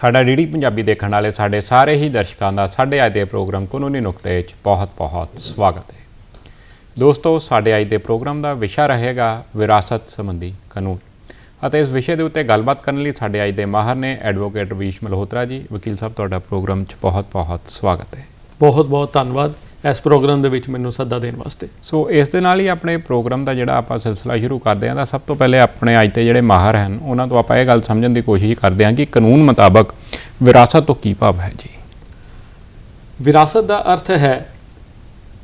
ਸਾਡਾ ਡੀਡੀ ਪੰਜਾਬੀ ਦੇਖਣ ਵਾਲੇ ਸਾਡੇ ਸਾਰੇ ਹੀ ਦਰਸ਼ਕਾਂ ਦਾ ਸਾਡੇ ਅੱਜ ਦੇ ਪ੍ਰੋਗਰਾਮ ਕਾਨੂੰਨੀ ਨੁਕਤੇ ਵਿੱਚ ਬਹੁਤ-ਬਹੁਤ ਸਵਾਗਤ ਹੈ। ਦੋਸਤੋ, ਸਾਡੇ ਅੱਜ ਦੇ ਪ੍ਰੋਗਰਾਮ ਦਾ ਵਿਸ਼ਾ ਰਹੇਗਾ ਵਿਰਾਸਤ ਸੰਬੰਧੀ ਕਾਨੂੰਨ ਅਤੇ ਇਸ ਵਿਸ਼ੇ ਦੇ ਉੱਤੇ ਗੱਲਬਾਤ ਕਰਨ ਲਈ ਸਾਡੇ ਅੱਜ ਦੇ ਮਾਹਰ ਨੇ ਐਡਵੋਕੇਟ ਰਵੀਸ਼ ਮਲਹੋਤਰਾ ਜੀ। ਵਕੀਲ ਸਾਹਿਬ, ਤੁਹਾਡਾ ਪ੍ਰੋਗਰਾਮ 'ਚ ਬਹੁਤ-ਬਹੁਤ ਸਵਾਗਤ ਹੈ। ਬਹੁਤ ਬਹੁਤ ਧੰਨਵਾਦ। ਇਸ ਪ੍ਰੋਗਰਾਮ ਦੇ ਵਿੱਚ ਮੈਨੂੰ ਸੱਦਾ ਦੇਣ ਵਾਸਤੇ। ਸੋ ਇਸ ਦੇ ਨਾਲ ਹੀ ਆਪਣੇ ਪ੍ਰੋਗਰਾਮ ਦਾ ਜਿਹੜਾ ਆਪਾਂ ਸਿਲਸਿਲਾ ਸ਼ੁਰੂ ਕਰਦੇ ਹਾਂ ਤਾਂ ਸਭ ਤੋਂ ਪਹਿਲੇ ਆਪਣੇ ਅੱਜ ਤੇ ਜਿਹੜੇ ਮਾਹਰ ਹਨ ਉਹਨਾਂ ਤੋਂ ਆਪਾਂ ਇਹ ਗੱਲ ਸਮਝਣ ਦੀ ਕੋਸ਼ਿਸ਼ ਕਰਦੇ ਹਾਂ ਕਿ ਕਾਨੂੰਨ ਮੁਤਾਬਕ ਵਿਰਾਸਤ ਤੋਂ ਕੀ ਭਾਵ ਹੈ ਜੀ। ਵਿਰਾਸਤ ਦਾ ਅਰਥ ਹੈ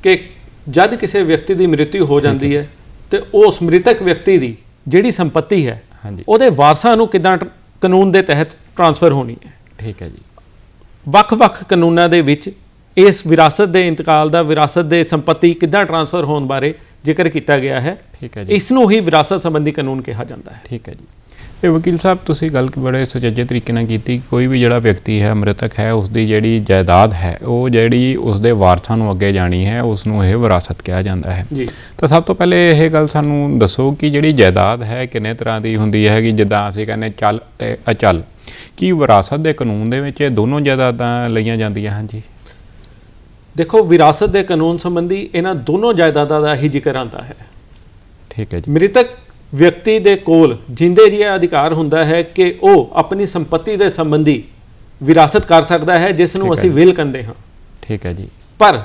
ਕਿ ਜਦ ਕਿਸੇ ਵਿਅਕਤੀ ਦੀ ਮ੍ਰਿਤਿੂ ਹੋ ਜਾਂਦੀ ਹੈ ਤੇ ਉਸ ਮ੍ਰਿਤਕ ਵਿਅਕਤੀ ਦੀ ਜਿਹੜੀ ਸੰਪਤੀ ਹੈ ਹਾਂਜੀ। ਉਹਦੇ ਵਾਰਸਾਂ ਨੂੰ ਕਿਦਾਂ ਕਾਨੂੰਨ ਦੇ ਤਹਿਤ ਟਰਾਂਸਫਰ ਹੋਣੀ ਹੈ। ਠੀਕ ਹੈ ਜੀ। ਵੱਖ-ਵੱਖ ਕਾਨੂੰਨਾਂ ਦੇ ਵਿੱਚ ਇਸ ਵਿਰਾਸਤ ਦੇ ਇੰਤਕਾਲ ਦਾ ਵਿਰਾਸਤ ਦੇ ਸੰਪਤੀ ਕਿਦਾਂ ਟਰਾਂਸਫਰ ਹੋਣ ਬਾਰੇ ਜ਼ਿਕਰ ਕੀਤਾ ਗਿਆ ਹੈ ਠੀਕ ਹੈ ਜੀ। ਇਸ ਨੂੰ ਹੀ ਵਿਰਾਸਤ ਸੰਬੰਧੀ ਕਾਨੂੰਨ ਕਿਹਾ ਜਾਂਦਾ ਹੈ। ਠੀਕ ਹੈ ਜੀ। ਇਹ ਵਕੀਲ ਸਾਹਿਬ ਤੁਸੀਂ ਗੱਲ ਬੜੇ ਸੁਚੱਜੇ ਤਰੀਕੇ ਨਾਲ ਕੀਤੀ ਕੋਈ ਵੀ ਜਿਹੜਾ ਵਿਅਕਤੀ ਹੈ ਮ੍ਰਿਤਕ ਹੈ ਉਸ ਦੀ ਜਿਹੜੀ ਜਾਇਦਾਦ ਹੈ ਉਹ ਜਿਹੜੀ ਉਸ ਦੇ ਵਾਰਸਾਂ ਨੂੰ ਅੱਗੇ ਜਾਣੀ ਹੈ ਉਸ ਨੂੰ ਇਹ ਵਿਰਾਸਤ ਕਿਹਾ ਜਾਂਦਾ ਹੈ। ਜੀ। ਤਾਂ ਸਭ ਤੋਂ ਪਹਿਲੇ ਇਹ ਗੱਲ ਸਾਨੂੰ ਦੱਸੋ ਕਿ ਜਿਹੜੀ ਜਾਇਦਾਦ ਹੈ ਕਿੰਨੇ ਤਰ੍ਹਾਂ ਦੀ ਹੁੰਦੀ ਹੈ ਕਿ ਜਿੱਦਾਂ ਅਸੀਂ ਕਹਿੰਦੇ ਚੱਲ ਤੇ ਅਚਲ। ਕੀ ਵਿਰਾਸਤ ਦੇ ਕਾਨੂੰਨ ਦੇ ਵਿੱਚ ਇਹ ਦੋਨੋਂ ਜਾਇਦਾਦਾਂ ਲਈਆਂ ਜਾਂਦੀਆਂ ਹਨ ਜੀ? ਦੇਖੋ ਵਿਰਾਸਤ ਦੇ ਕਾਨੂੰਨ ਸੰਬੰਧੀ ਇਹਨਾਂ ਦੋਨੋਂ ਜਾਇਦਾਦਾਂ ਦਾ ਹੀ ਜ਼ਿਕਰ ਆਉਂਦਾ ਹੈ। ਠੀਕ ਹੈ ਜੀ। ਮ੍ਰਿਤਕ ਵਿਅਕਤੀ ਦੇ ਕੋਲ ਜਿੰਦੇ ਜੀ ਅਧਿਕਾਰ ਹੁੰਦਾ ਹੈ ਕਿ ਉਹ ਆਪਣੀ ਸੰਪਤੀ ਦੇ ਸੰਬੰਧੀ ਵਿਰਾਸਤ ਕਰ ਸਕਦਾ ਹੈ ਜਿਸ ਨੂੰ ਅਸੀਂ ਵਿਲ ਕਹਿੰਦੇ ਹਾਂ। ਠੀਕ ਹੈ ਜੀ। ਪਰ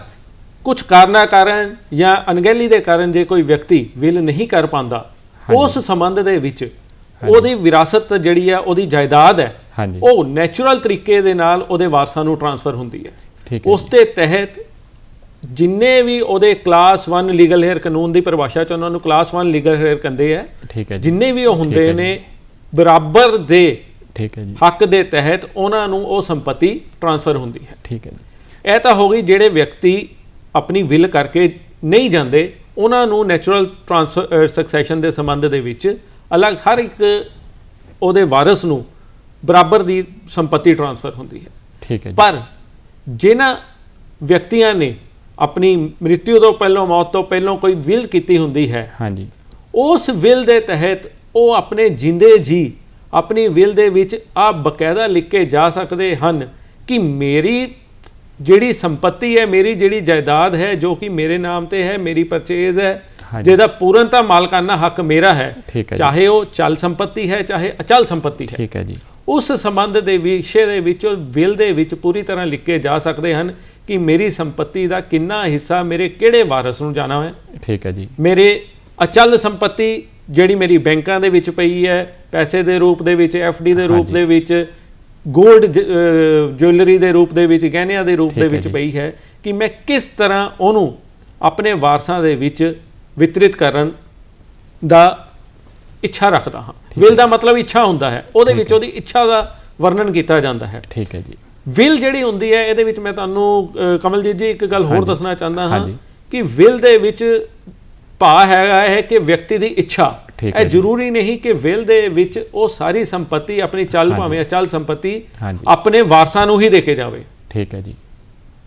ਕੁਝ ਕਾਰਨਾਂ ਕਾਰਨ ਜਾਂ ਅਣਗਹਿਲੀ ਦੇ ਕਾਰਨ ਜੇ ਕੋਈ ਵਿਅਕਤੀ ਵਿਲ ਨਹੀਂ ਕਰ ਪਾਉਂਦਾ ਉਸ ਸੰਬੰਧ ਦੇ ਵਿੱਚ ਉਹਦੀ ਵਿਰਾਸਤ ਜਿਹੜੀ ਹੈ ਉਹਦੀ ਜਾਇਦਾਦ ਹੈ ਉਹ ਨੈਚੁਰਲ ਤਰੀਕੇ ਦੇ ਨਾਲ ਉਹਦੇ ਵਾਰਸਾਂ ਨੂੰ ਟਰਾਂਸਫਰ ਹੁੰਦੀ ਹੈ। ਉਸ ਦੇ ਤਹਿਤ ਜਿੰਨੇ ਵੀ ਉਹਦੇ ਕਲਾਸ 1 ਲੀਗਲ ਹੇਅਰ ਕਾਨੂੰਨ ਦੀ ਪਰਿਭਾਸ਼ਾ ਚ ਉਹਨਾਂ ਨੂੰ ਕਲਾਸ 1 ਲੀਗਲ ਹੇਅਰ ਕਹਿੰਦੇ ਆ ਠੀਕ ਹੈ ਜੀ। ਜਿੰਨੇ ਵੀ ਉਹ ਹੁੰਦੇ ਨੇ ਬਰਾਬਰ ਦੇ ਠੀਕ ਹੈ ਜੀ। ਹੱਕ ਦੇ ਤਹਿਤ ਉਹਨਾਂ ਨੂੰ ਉਹ ਸੰਪਤੀ ਟਰਾਂਸਫਰ ਹੁੰਦੀ ਹੈ। ਠੀਕ ਹੈ ਜੀ। ਇਹ ਤਾਂ ਹੋ ਗਈ ਜਿਹੜੇ ਵਿਅਕਤੀ ਆਪਣੀ ਵਿਲ ਕਰਕੇ ਨਹੀਂ ਜਾਂਦੇ ਉਹਨਾਂ ਨੂੰ ਨੈਚੁਰਲ ਟ੍ਰਾਂਸਫਰ ਸਕਸੈਸ਼ਨ ਦੇ ਸੰਬੰਧ ਦੇ ਵਿੱਚ ਅਲੱਗ ਹਰ ਇੱਕ ਉਹਦੇ ਵਾਰਸ ਨੂੰ ਬਰਾਬਰ ਦੀ ਸੰਪਤੀ ਟਰਾਂਸਫਰ ਹੁੰਦੀ ਹੈ। ਠੀਕ ਹੈ ਜੀ। ਪਰ ਜਿਨ੍ਹਾਂ ਵਿਅਕਤੀਆਂ ਨੇ ਆਪਣੀ ਮ੍ਰਿਤਿੂ ਤੋਂ ਪਹਿਲਾਂ ਮੌਤ ਤੋਂ ਪਹਿਲਾਂ ਕੋਈ ਵਿਲ ਕੀਤੀ ਹੁੰਦੀ ਹੈ ਹਾਂਜੀ। ਉਸ ਵਿਲ ਦੇ ਤਹਿਤ ਉਹ ਆਪਣੇ ਜਿੰਦੇ ਜੀ ਆਪਣੀ ਵਿਲ ਦੇ ਵਿੱਚ ਆ ਬਕਾਇਦਾ ਲਿਖ ਕੇ ਜਾ ਸਕਦੇ ਹਨ ਕਿ ਮੇਰੀ ਜਿਹੜੀ ਸੰਪਤੀ ਹੈ ਮੇਰੀ ਜਿਹੜੀ ਜਾਇਦਾਦ ਹੈ ਜੋ ਕਿ ਮੇਰੇ ਨਾਮ ਤੇ ਹੈ ਮੇਰੀ ਪਰਚੇਜ਼ ਹੈ। ਜਿਹਦਾ ਪੂਰਨਤਾ ਮਾਲਕਾਨਾ ਹੱਕ ਮੇਰਾ ਹੈ ਚਾਹੇ ਉਹ ਚਲ ਸੰਪਤੀ ਹੈ ਚਾਹੇ ਅਚਲ ਸੰਪਤੀ ਹੈ। ਠੀਕ ਹੈ ਜੀ। ਉਸ ਸੰਬੰਧ ਦੇ ਵਿਸ਼ੇ ਦੇ ਵਿੱਚ ਬਿੱਲ ਦੇ ਵਿੱਚ ਪੂਰੀ ਤਰ੍ਹਾਂ ਲਿਖੇ ਜਾ ਸਕਦੇ ਹਨ ਕਿ ਮੇਰੀ ਸੰਪਤੀ ਦਾ ਕਿੰਨਾ ਹਿੱਸਾ ਮੇਰੇ ਕਿਹੜੇ ਵਾਰਸ ਨੂੰ ਜਾਣਾ ਹੈ ਠੀਕ ਹੈ ਜੀ ਮੇਰੇ ਅਚਲ ਸੰਪਤੀ ਜਿਹੜੀ ਮੇਰੀ ਬੈਂਕਾਂ ਦੇ ਵਿੱਚ ਪਈ ਹੈ ਪੈਸੇ ਦੇ ਰੂਪ ਦੇ ਵਿੱਚ ਡੀ ਦੇ ਰੂਪ। ਦੇ ਵਿੱਚ 골ਡ ਜੁਐਲਰੀ ਦੇ ਰੂਪ ਦੇ ਵਿੱਚ ਗਹਿਣਿਆਂ ਦੇ ਰੂਪ ਦੇ ਵਿੱਚ। ਪਈ ਹੈ ਕਿ ਮੈਂ ਕਿਸ ਤਰ੍ਹਾਂ ਉਹਨੂੰ ਆਪਣੇ ਵਾਰਸਾਂ ਦੇ ਵਿੱਚ ਵਿਤਰਿਤ ਕਰਨ ਦਾ ਇੱਛਾ ਰੱਖਦਾ ਹਾਂ ਵਿਲ ਦਾ ਮਤਲਬ ਇੱਛਾ ਹੁੰਦਾ ਹੈ ਉਹਦੇ ਵਿੱਚ ਉਹਦੀ ਇੱਛਾ ਦਾ ਵਰਣਨ ਕੀਤਾ ਜਾਂਦਾ ਹੈ ਠੀਕ ਹੈ ਜੀ ਵਿਲ ਜਿਹੜੀ ਹੁੰਦੀ ਹੈ ਇਹਦੇ ਵਿੱਚ ਮੈਂ ਤੁਹਾਨੂੰ ਕਮਲਜੀਤ ਜੀ ਇੱਕ ਗੱਲ ਹੋਰ। ਦੱਸਣਾ ਚਾਹੁੰਦਾ ਹਾਂ। ਕਿ ਵਿਲ ਦੇ ਵਿੱਚ ਭਾ ਹੈਗਾ ਹੈ ਕਿ ਵਿਅਕਤੀ ਦੀ ਇੱਛਾ ਇਹ। ਜ਼ਰੂਰੀ ਨਹੀਂ ਕਿ ਵਿਲ ਦੇ ਵਿੱਚ ਉਹ ਸਾਰੀ ਸੰਪਤੀ ਆਪਣੀ ਚੱਲ। ਭਾਵੇਂ ਅਚਲ ਸੰਪਤੀ ਆਪਣੇ ਵਾਰਸਾਂ ਨੂੰ ਹੀ ਦੇ ਕੇ ਜਾਵੇ ਠੀਕ ਹੈ ਜੀ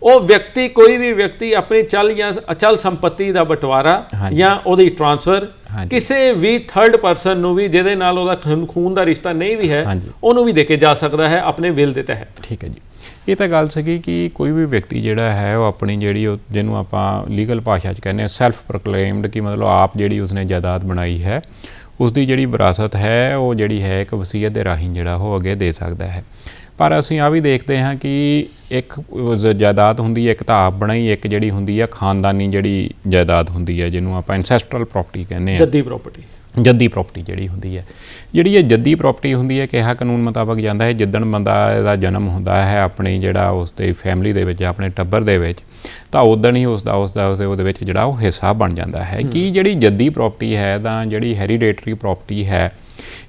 ਉਹ ਵਿਅਕਤੀ ਕੋਈ ਵੀ ਵਿਅਕਤੀ ਆਪਣੀ ਚੱਲ ਜਾਂ ਅਚਲ ਸੰਪਤੀ ਦਾ ਬਟਵਾਰਾ। ਜਾਂ ਉਹਦੀ ਟ੍ਰਾਂਸਫਰ। ਕਿਸੇ ਵੀ ਥਰਡ ਪਰਸਨ ਨੂੰ ਵੀ ਜਿਹਦੇ ਨਾਲ ਉਹਦਾ ਖੂਨ- ਖੂਨ ਦਾ ਰਿਸ਼ਤਾ ਨਹੀਂ ਵੀ ਹੈ। ਉਹਨੂੰ ਵੀ ਦੇ ਕੇ ਜਾ ਸਕਦਾ ਹੈ ਆਪਣੇ ਵਿਲ ਦੇ ਤਹਿਤ ਠੀਕ ਹੈ ਜੀ ਇਹ ਤਾਂ ਗੱਲ ਸੀਗੀ ਕਿ ਕੋਈ ਵੀ ਵਿਅਕਤੀ ਜਿਹੜਾ ਹੈ ਉਹ ਆਪਣੀ ਜਿਹੜੀ ਉਹ ਜਿਹਨੂੰ ਆਪਾਂ ਲੀਗਲ ਭਾਸ਼ਾ 'ਚ ਕਹਿੰਦੇ ਆ ਸੈਲਫ ਪ੍ਰੋਕਲੇਮਡ ਕਿ ਮਤਲਬ ਆਪ ਜਿਹੜੀ ਉਸਨੇ ਜਾਇਦਾਦ ਬਣਾਈ ਹੈ ਉਸ ਦੀ ਜਿਹੜੀ ਵਿਰਾਸਤ ਹੈ ਉਹ ਜਿਹੜੀ ਹੈ ਇੱਕ ਵਸੀਅਤ ਦੇ ਰਾਹੀਂ ਜਿਹੜਾ ਉਹ ਅੱਗੇ ਦੇ ਸਕਦਾ ਹੈ ਪਰ ਅਸੀਂ ਆ ਵੀ ਦੇਖਦੇ ਹਾਂ ਕਿ ਇੱਕ ਜਾਇਦਾਦ ਹੁੰਦੀ ਹੈ ਇੱਕ ਤਾਂ ਆਪ ਬਣਾਈ ਇੱਕ ਜਿਹੜੀ ਹੁੰਦੀ ਹੈ ਖਾਨਦਾਨੀ ਜਿਹੜੀ ਜਾਇਦਾਦ ਹੁੰਦੀ ਹੈ ਜਿਹਨੂੰ ਆਪਾਂ ਐਂਸੈਸਟਰਲ ਪ੍ਰਾਪਰਟੀ ਕਹਿੰਦੇ ਆ ਜੱਦੀ ਪ੍ਰਾਪਰਟੀ ਜੱਦੀ ਪ੍ਰਾਪਰਟੀ ਜਿਹੜੀ ਹੁੰਦੀ ਹੈ। ਜਿਹੜੀ ਇਹ ਜੱਦੀ ਪ੍ਰਾਪਰਟੀ ਹੁੰਦੀ ਹੈ ਕਿਹਾ ਕਾਨੂੰਨ ਮੁਤਾਬਕ ਜਾਂਦਾ ਹੈ ਜਿੱਦਣ ਬੰਦਾ ਦਾ ਜਨਮ ਹੁੰਦਾ ਹੈ ਆਪਣੀ ਜਿਹੜਾ ਉਸ ਦੇ ਫੈਮਿਲੀ ਦੇ ਵਿੱਚ ਆਪਣੇ ਟੱਬਰ ਦੇ ਵਿੱਚ ਤਾਂ ਉਦਣ ਹੀ ਉਸ ਦਾ ਉਸ ਦਾ ਉਹਦੇ ਵਿੱਚ ਜਿਹੜਾ ਉਹ ਹਿੱਸਾ ਬਣ ਜਾਂਦਾ ਹੈ। ਕਿ ਜਿਹੜੀ ਜੱਦੀ ਪ੍ਰਾਪਰਟੀ ਹੈ ਤਾਂ ਜਿਹੜੀ ਹੈਰੀਡੇਟਰੀ ਪ੍ਰਾਪਰਟੀ ਹੈ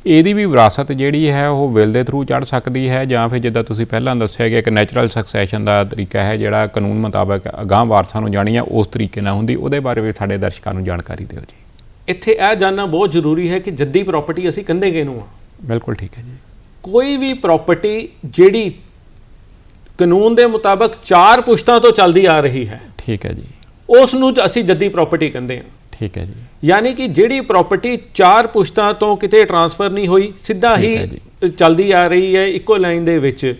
ਇਹਦੀ ਵੀ ਵਿਰਾਸਤ ਜਿਹੜੀ ਹੈ ਉਹ ਵਿਲ ਦੇ ਥਰੂ ਚੜ ਸਕਦੀ ਹੈ ਜਾਂ ਫਿਰ ਜਿੱਦਾਂ ਤੁਸੀਂ ਪਹਿਲਾਂ ਦੱਸਿਆ ਕਿ ਇੱਕ ਨੈਚੁਰਲ ਸਕਸੈਸ਼ਨ ਦਾ ਤਰੀਕਾ ਹੈ ਜਿਹੜਾ ਕਾਨੂੰਨ ਮੁਤਾਬਕ ਅਗਾਂਹ ਵਾਰਸਾਂ ਨੂੰ ਜਾਣੀ ਹੈ ਉਸ ਤਰੀਕੇ ਨਾਲ ਹੁੰਦੀ ਉਹਦੇ ਬਾਰੇ ਵੀ ਸਾਡੇ ਦਰਸ਼ਕਾਂ ਨੂੰ ਜਾਣਕਾਰੀ ਦਿਓ ਜੀ। ਇੱਥੇ ਇਹ ਜਾਨਣਾ ਬਹੁਤ ਜ਼ਰੂਰੀ ਹੈ ਕਿ ਜੱਦੀ ਪ੍ਰਾਪਰਟੀ ਅਸੀਂ ਕੰਦੇ ਕਿਹਨੂੰ ਆ? ਬਿਲਕੁਲ ਠੀਕ ਹੈ ਜੀ। ਕੋਈ ਵੀ ਪ੍ਰਾਪਰਟੀ ਜਿਹੜੀ ਕਾਨੂੰਨ ਦੇ ਮੁਤਾਬਕ ਚਾਰ ਪੁਸ਼ਤਾਂ ਤੋਂ ਚੱਲਦੀ ਆ ਰਹੀ ਹੈ ਠੀਕ ਹੈ ਜੀ। ਉਸ ਨੂੰ ਅਸੀਂ ਜੱਦੀ ਪ੍ਰਾਪਰਟੀ ਕਹਿੰਦੇ ਹਾਂ। ਠੀਕ ਹੈ ਜੀ। ਯਾਨੀ ਕਿ ਜਿਹੜੀ ਪ੍ਰਾਪਰਟੀ ਚਾਰ ਪੁਸ਼ਤਾਂ ਤੋਂ ਕਿਤੇ ਟਰਾਂਸਫਰ ਨਹੀਂ ਹੋਈ ਸਿੱਧਾ ਹੈ ਚੱਲਦੀ ਆ ਰਹੀ ਹੈ ਇੱਕੋ ਲਾਈਨ ਦੇ ਵਿੱਚ।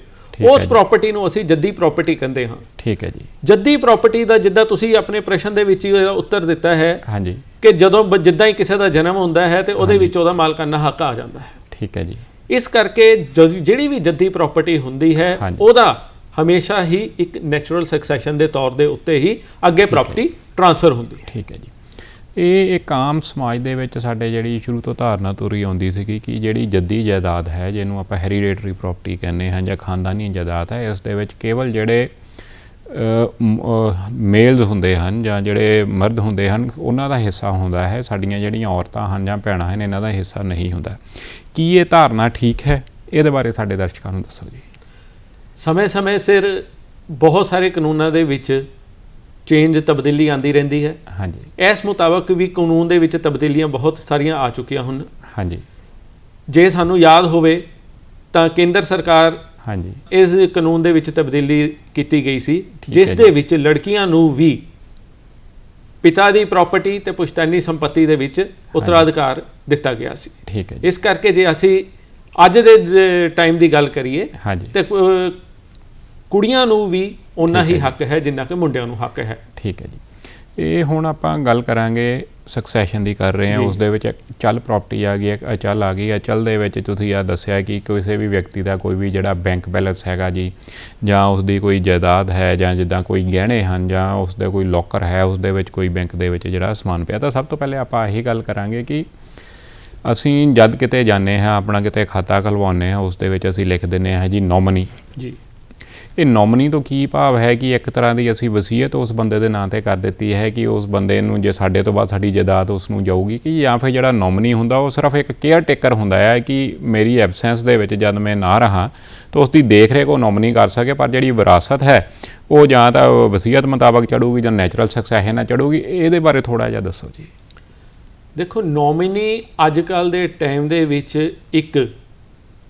ਉਸ। ਪ੍ਰਾਪਰਟੀ ਨੂੰ ਅਸੀਂ ਜੱਦੀ ਪ੍ਰਾਪਰਟੀ ਕਹਿੰਦੇ ਹਾਂ। ਠੀਕ ਹੈ ਜੀ। ਜੱਦੀ ਪ੍ਰਾਪਰਟੀ ਦਾ ਜਿੱਦਾਂ ਤੁਸੀਂ ਆਪਣੇ ਪ੍ਰਸ਼ਨ ਦੇ ਵਿੱਚ ਹੀ ਉੱਤਰ ਦਿੱਤਾ ਹੈ ਹਾਂਜੀ। ਕਿ ਜਦੋਂ ਜਿੱਦਾਂ ਹੀ ਕਿਸੇ ਦਾ ਜਨਮ ਹੁੰਦਾ ਹੈ ਤੇ ਉਹਦੇ ਵਿੱਚ ਉਹਦਾ ਮਾਲਕਾਨਾ ਹੱਕ ਆ ਜਾਂਦਾ ਹੈ। ਠੀਕ ਹੈ ਜੀ। ਇਸ ਕਰਕੇ ਜਿਹੜੀ ਵੀ ਜੱਦੀ ਪ੍ਰਾਪਰਟੀ ਹੁੰਦੀ ਹੈ। ਉਹਦਾ ਹਮੇਸ਼ਾ ਹੀ ਇੱਕ ਨੈਚੁਰਲ ਸਕਸੈਸ਼ਨ ਦੇ ਤੌਰ ਦੇ ਉੱਤੇ ਹੀ ਅੱਗੇ ਪ੍ਰਾਪਰਟੀ ਟ੍ਰਾਂਸਫਰ ਹੁੰਦੀ ਹੈ। ਠੀਕ ਹੈ ਜੀ। ਇਹ ਇੱਕ ਆਮ ਸਮਾਜ ਦੇ ਵਿੱਚ ਸਾਡੇ ਜਿਹੜੀ ਸ਼ੁਰੂ ਤੋਂ ਧਾਰਨਾ ਤੁਰੀ ਆਉਂਦੀ ਸੀਗੀ ਕਿ ਜਿਹੜੀ ਜੱਦੀ ਜਾਇਦਾਦ ਹੈ, ਜਿਹਨੂੰ ਆਪਾਂ ਹੈਰੀਡੇਟਰੀ ਪ੍ਰਾਪਰਟੀ ਕਹਿੰਦੇ ਹਾਂ ਜਾਂ ਖਾਨਦਾਨੀ ਜਾਇਦਾਦ ਹੈ, ਇਸ ਦੇ ਵਿੱਚ ਕੇਵਲ ਜਿਹੜੇ ਮੇਲਸ ਹੁੰਦੇ ਹਨ ਜਾਂ ਜਿਹੜੇ ਮਰਦ ਹੁੰਦੇ ਹਨ, ਉਹਨਾਂ ਦਾ ਹਿੱਸਾ ਹੁੰਦਾ ਹੈ, ਸਾਡੀਆਂ ਜਿਹੜੀਆਂ ਔਰਤਾਂ ਹਨ ਜਾਂ ਭੈਣਾਂ ਹਨ, ਇਹਨਾਂ ਦਾ ਹਿੱਸਾ ਨਹੀਂ ਹੁੰਦਾ। ਕੀ ਇਹ ਧਾਰਨਾ ਠੀਕ ਹੈ? ਇਹਦੇ ਬਾਰੇ ਸਾਡੇ ਦਰਸ਼ਕਾਂ ਨੂੰ ਦੱਸੋ ਜੀ। ਸਮੇਂ-ਸਮੇਂ ਸਿਰ ਬਹੁਤ ਸਾਰੇ ਕਾਨੂੰਨਾਂ ਦੇ ਵਿੱਚ ਚੇਂਜ ਤਬਦੀਲੀ ਆਂਦੀ ਰਹਿੰਦੀ ਹੈ। ਹਾਂਜੀ। ਇਸ ਮੁਤਾਬਕ ਵੀ ਕਾਨੂੰਨ ਦੇ ਵਿੱਚ ਤਬਦੀਲੀਆਂ ਬਹੁਤ ਸਾਰੀਆਂ ਆ ਚੁੱਕੀਆਂ ਹਨ ਹਾਂਜੀ। ਜੇ ਸਾਨੂੰ ਯਾਦ ਹੋਵੇ ਤਾਂ ਕੇਂਦਰ ਸਰਕਾਰ ਹਾਂਜੀ। ਇਸ ਕਾਨੂੰਨ ਦੇ ਵਿੱਚ ਤਬਦੀਲੀ ਕੀਤੀ ਗਈ ਸੀ ਜਿਸ ਦੇ ਵਿੱਚ ਲੜਕੀਆਂ ਨੂੰ ਵੀ ਪਿਤਾ ਦੀ ਪ੍ਰਾਪਰਟੀ ਤੇ ਪੁਸ਼ਤੈਨੀ ਸੰਪત્ਤੀ ਦੇ ਵਿੱਚ ਉੱਤਰਾਧਿਕਾਰ ਦਿੱਤਾ ਗਿਆ ਸੀ। ਠੀਕ ਹੈ ਜੀ। ਇਸ ਕਰਕੇ ਜੇ ਅਸੀਂ ਅੱਜ ਦੇ ਟਾਈਮ ਦੀ ਗੱਲ ਕਰੀਏ ਹਾਂਜੀ। ਤੇ ਕੁੜੀਆਂ ਨੂੰ ਵੀ ਠੀਕ ਹੈ ਹੀ। ਹੱਕ ਹੈ ਜਿੰਨਾ ਕਿ ਮੁੰਡਿਆਂ ਨੂੰ ਹੱਕ ਹੈ। ਠੀਕ ਹੈ ਜੀ। ਇਹ ਹੁਣ ਆਪਾਂ ਗੱਲ ਕਰਾਂਗੇ ਸਕਸੈਸ਼ਨ ਦੀ ਕਰ ਰਹੇ ਹਾਂ। ਉਸ ਦੇ ਵਿੱਚ ਚੱਲ ਪ੍ਰਾਪਰਟੀ ਆ ਗਈ ਇੱਕ ਅਚਲ ਆ ਗਈ ਅਚਲ ਦੇ ਵਿੱਚ ਤੁਸੀਂ ਆ ਦੱਸਿਆ ਕਿ ਕਿਸੇ ਵੀ ਵਿਅਕਤੀ ਦਾ ਕੋਈ ਵੀ ਜਿਹੜਾ ਬੈਂਕ ਬੈਲੈਂਸ ਹੈਗਾ ਜੀ ਜਾਂ ਉਸ ਦੀ ਕੋਈ ਜਾਇਦਾਦ ਹੈ ਜਾਂ ਜਿੱਦਾਂ ਕੋਈ ਗਹਿਣੇ ਹਨ ਜਾਂ ਉਸ ਦਾ ਕੋਈ ਲੋਕਰ ਹੈ ਉਸ ਦੇ ਵਿੱਚ ਕੋਈ ਬੈਂਕ ਦੇ ਵਿੱਚ ਜਿਹੜਾ ਸਮਾਨ ਪਿਆ। ਤਾਂ ਸਭ ਤੋਂ ਪਹਿਲੇ ਆਪਾਂ ਇਹੀ ਗੱਲ ਕਰਾਂਗੇ ਕਿ ਅਸੀਂ ਜਦ ਕਿਤੇ ਜਾਂਦੇ ਹਾਂ ਆਪਣਾ ਕਿਤੇ ਖਾਤਾ ਖਲਵਾਉਂਦੇ ਹਾਂ ਉਸ ਦੇ ਵਿੱਚ ਅਸੀਂ ਲਿਖ ਦਿੰਦੇ ਹਾਂ ਜੀ ਨੋਮਨੀ ਜੀ। ਇਹ ਨੋਮਨੀ ਤੋਂ ਕੀ ਭਾਵ ਹੈ ਕਿ ਇੱਕ ਤਰ੍ਹਾਂ ਦੀ ਅਸੀਂ ਵਸੀਅਤ ਉਸ ਬੰਦੇ ਦੇ ਨਾਂ ਤੇ ਕਰ ਦਿੱਤੀ ਹੈ ਕਿ ਉਸ ਬੰਦੇ ਨੂੰ ਜੇ ਸਾਡੇ ਤੋਂ ਬਾਅਦ ਸਾਡੀ ਜਾਇਦਾਦ ਉਸ ਨੂੰ ਜਾਊਗੀ ਕਿ ਜਾਂ ਫਿਰ ਜਿਹੜਾ ਨੋਮਨੀ ਹੁੰਦਾ ਉਹ ਸਿਰਫ ਇੱਕ ਕੇਅਰ ਟੇਕਰ ਹੁੰਦਾ ਹੈ ਕਿ ਮੇਰੀ ਐਬਸੈਂਸ ਦੇ ਵਿੱਚ ਜਦ ਮੈਂ ਨਾ ਰਹਾ ਤਾਂ ਉਸ ਦੀ ਦੇਖ ਰੇਖ ਉਹ ਨੋਮਨੀ ਕਰ ਸਕੇ, ਪਰ ਜਿਹੜੀ ਵਿਰਾਸਤ ਹੈ ਉਹ ਜਾਂ ਤਾਂ ਵਸੀਅਤ ਮੁਤਾਬਕ ਚੜੂਗੀ ਜਾਂ ਨੈਚੁਰਲ ਸਕਸੈਸ਼ਨ ਨਾਲ ਚੜੂਗੀ, ਇਹਦੇ ਬਾਰੇ ਥੋੜਾ ਜਿਹਾ ਦੱਸੋ ਜੀ। ਦੇਖੋ, ਨੋਮਨੀ ਅੱਜ ਕੱਲ ਦੇ ਟਾਈਮ ਦੇ ਵਿੱਚ ਇੱਕ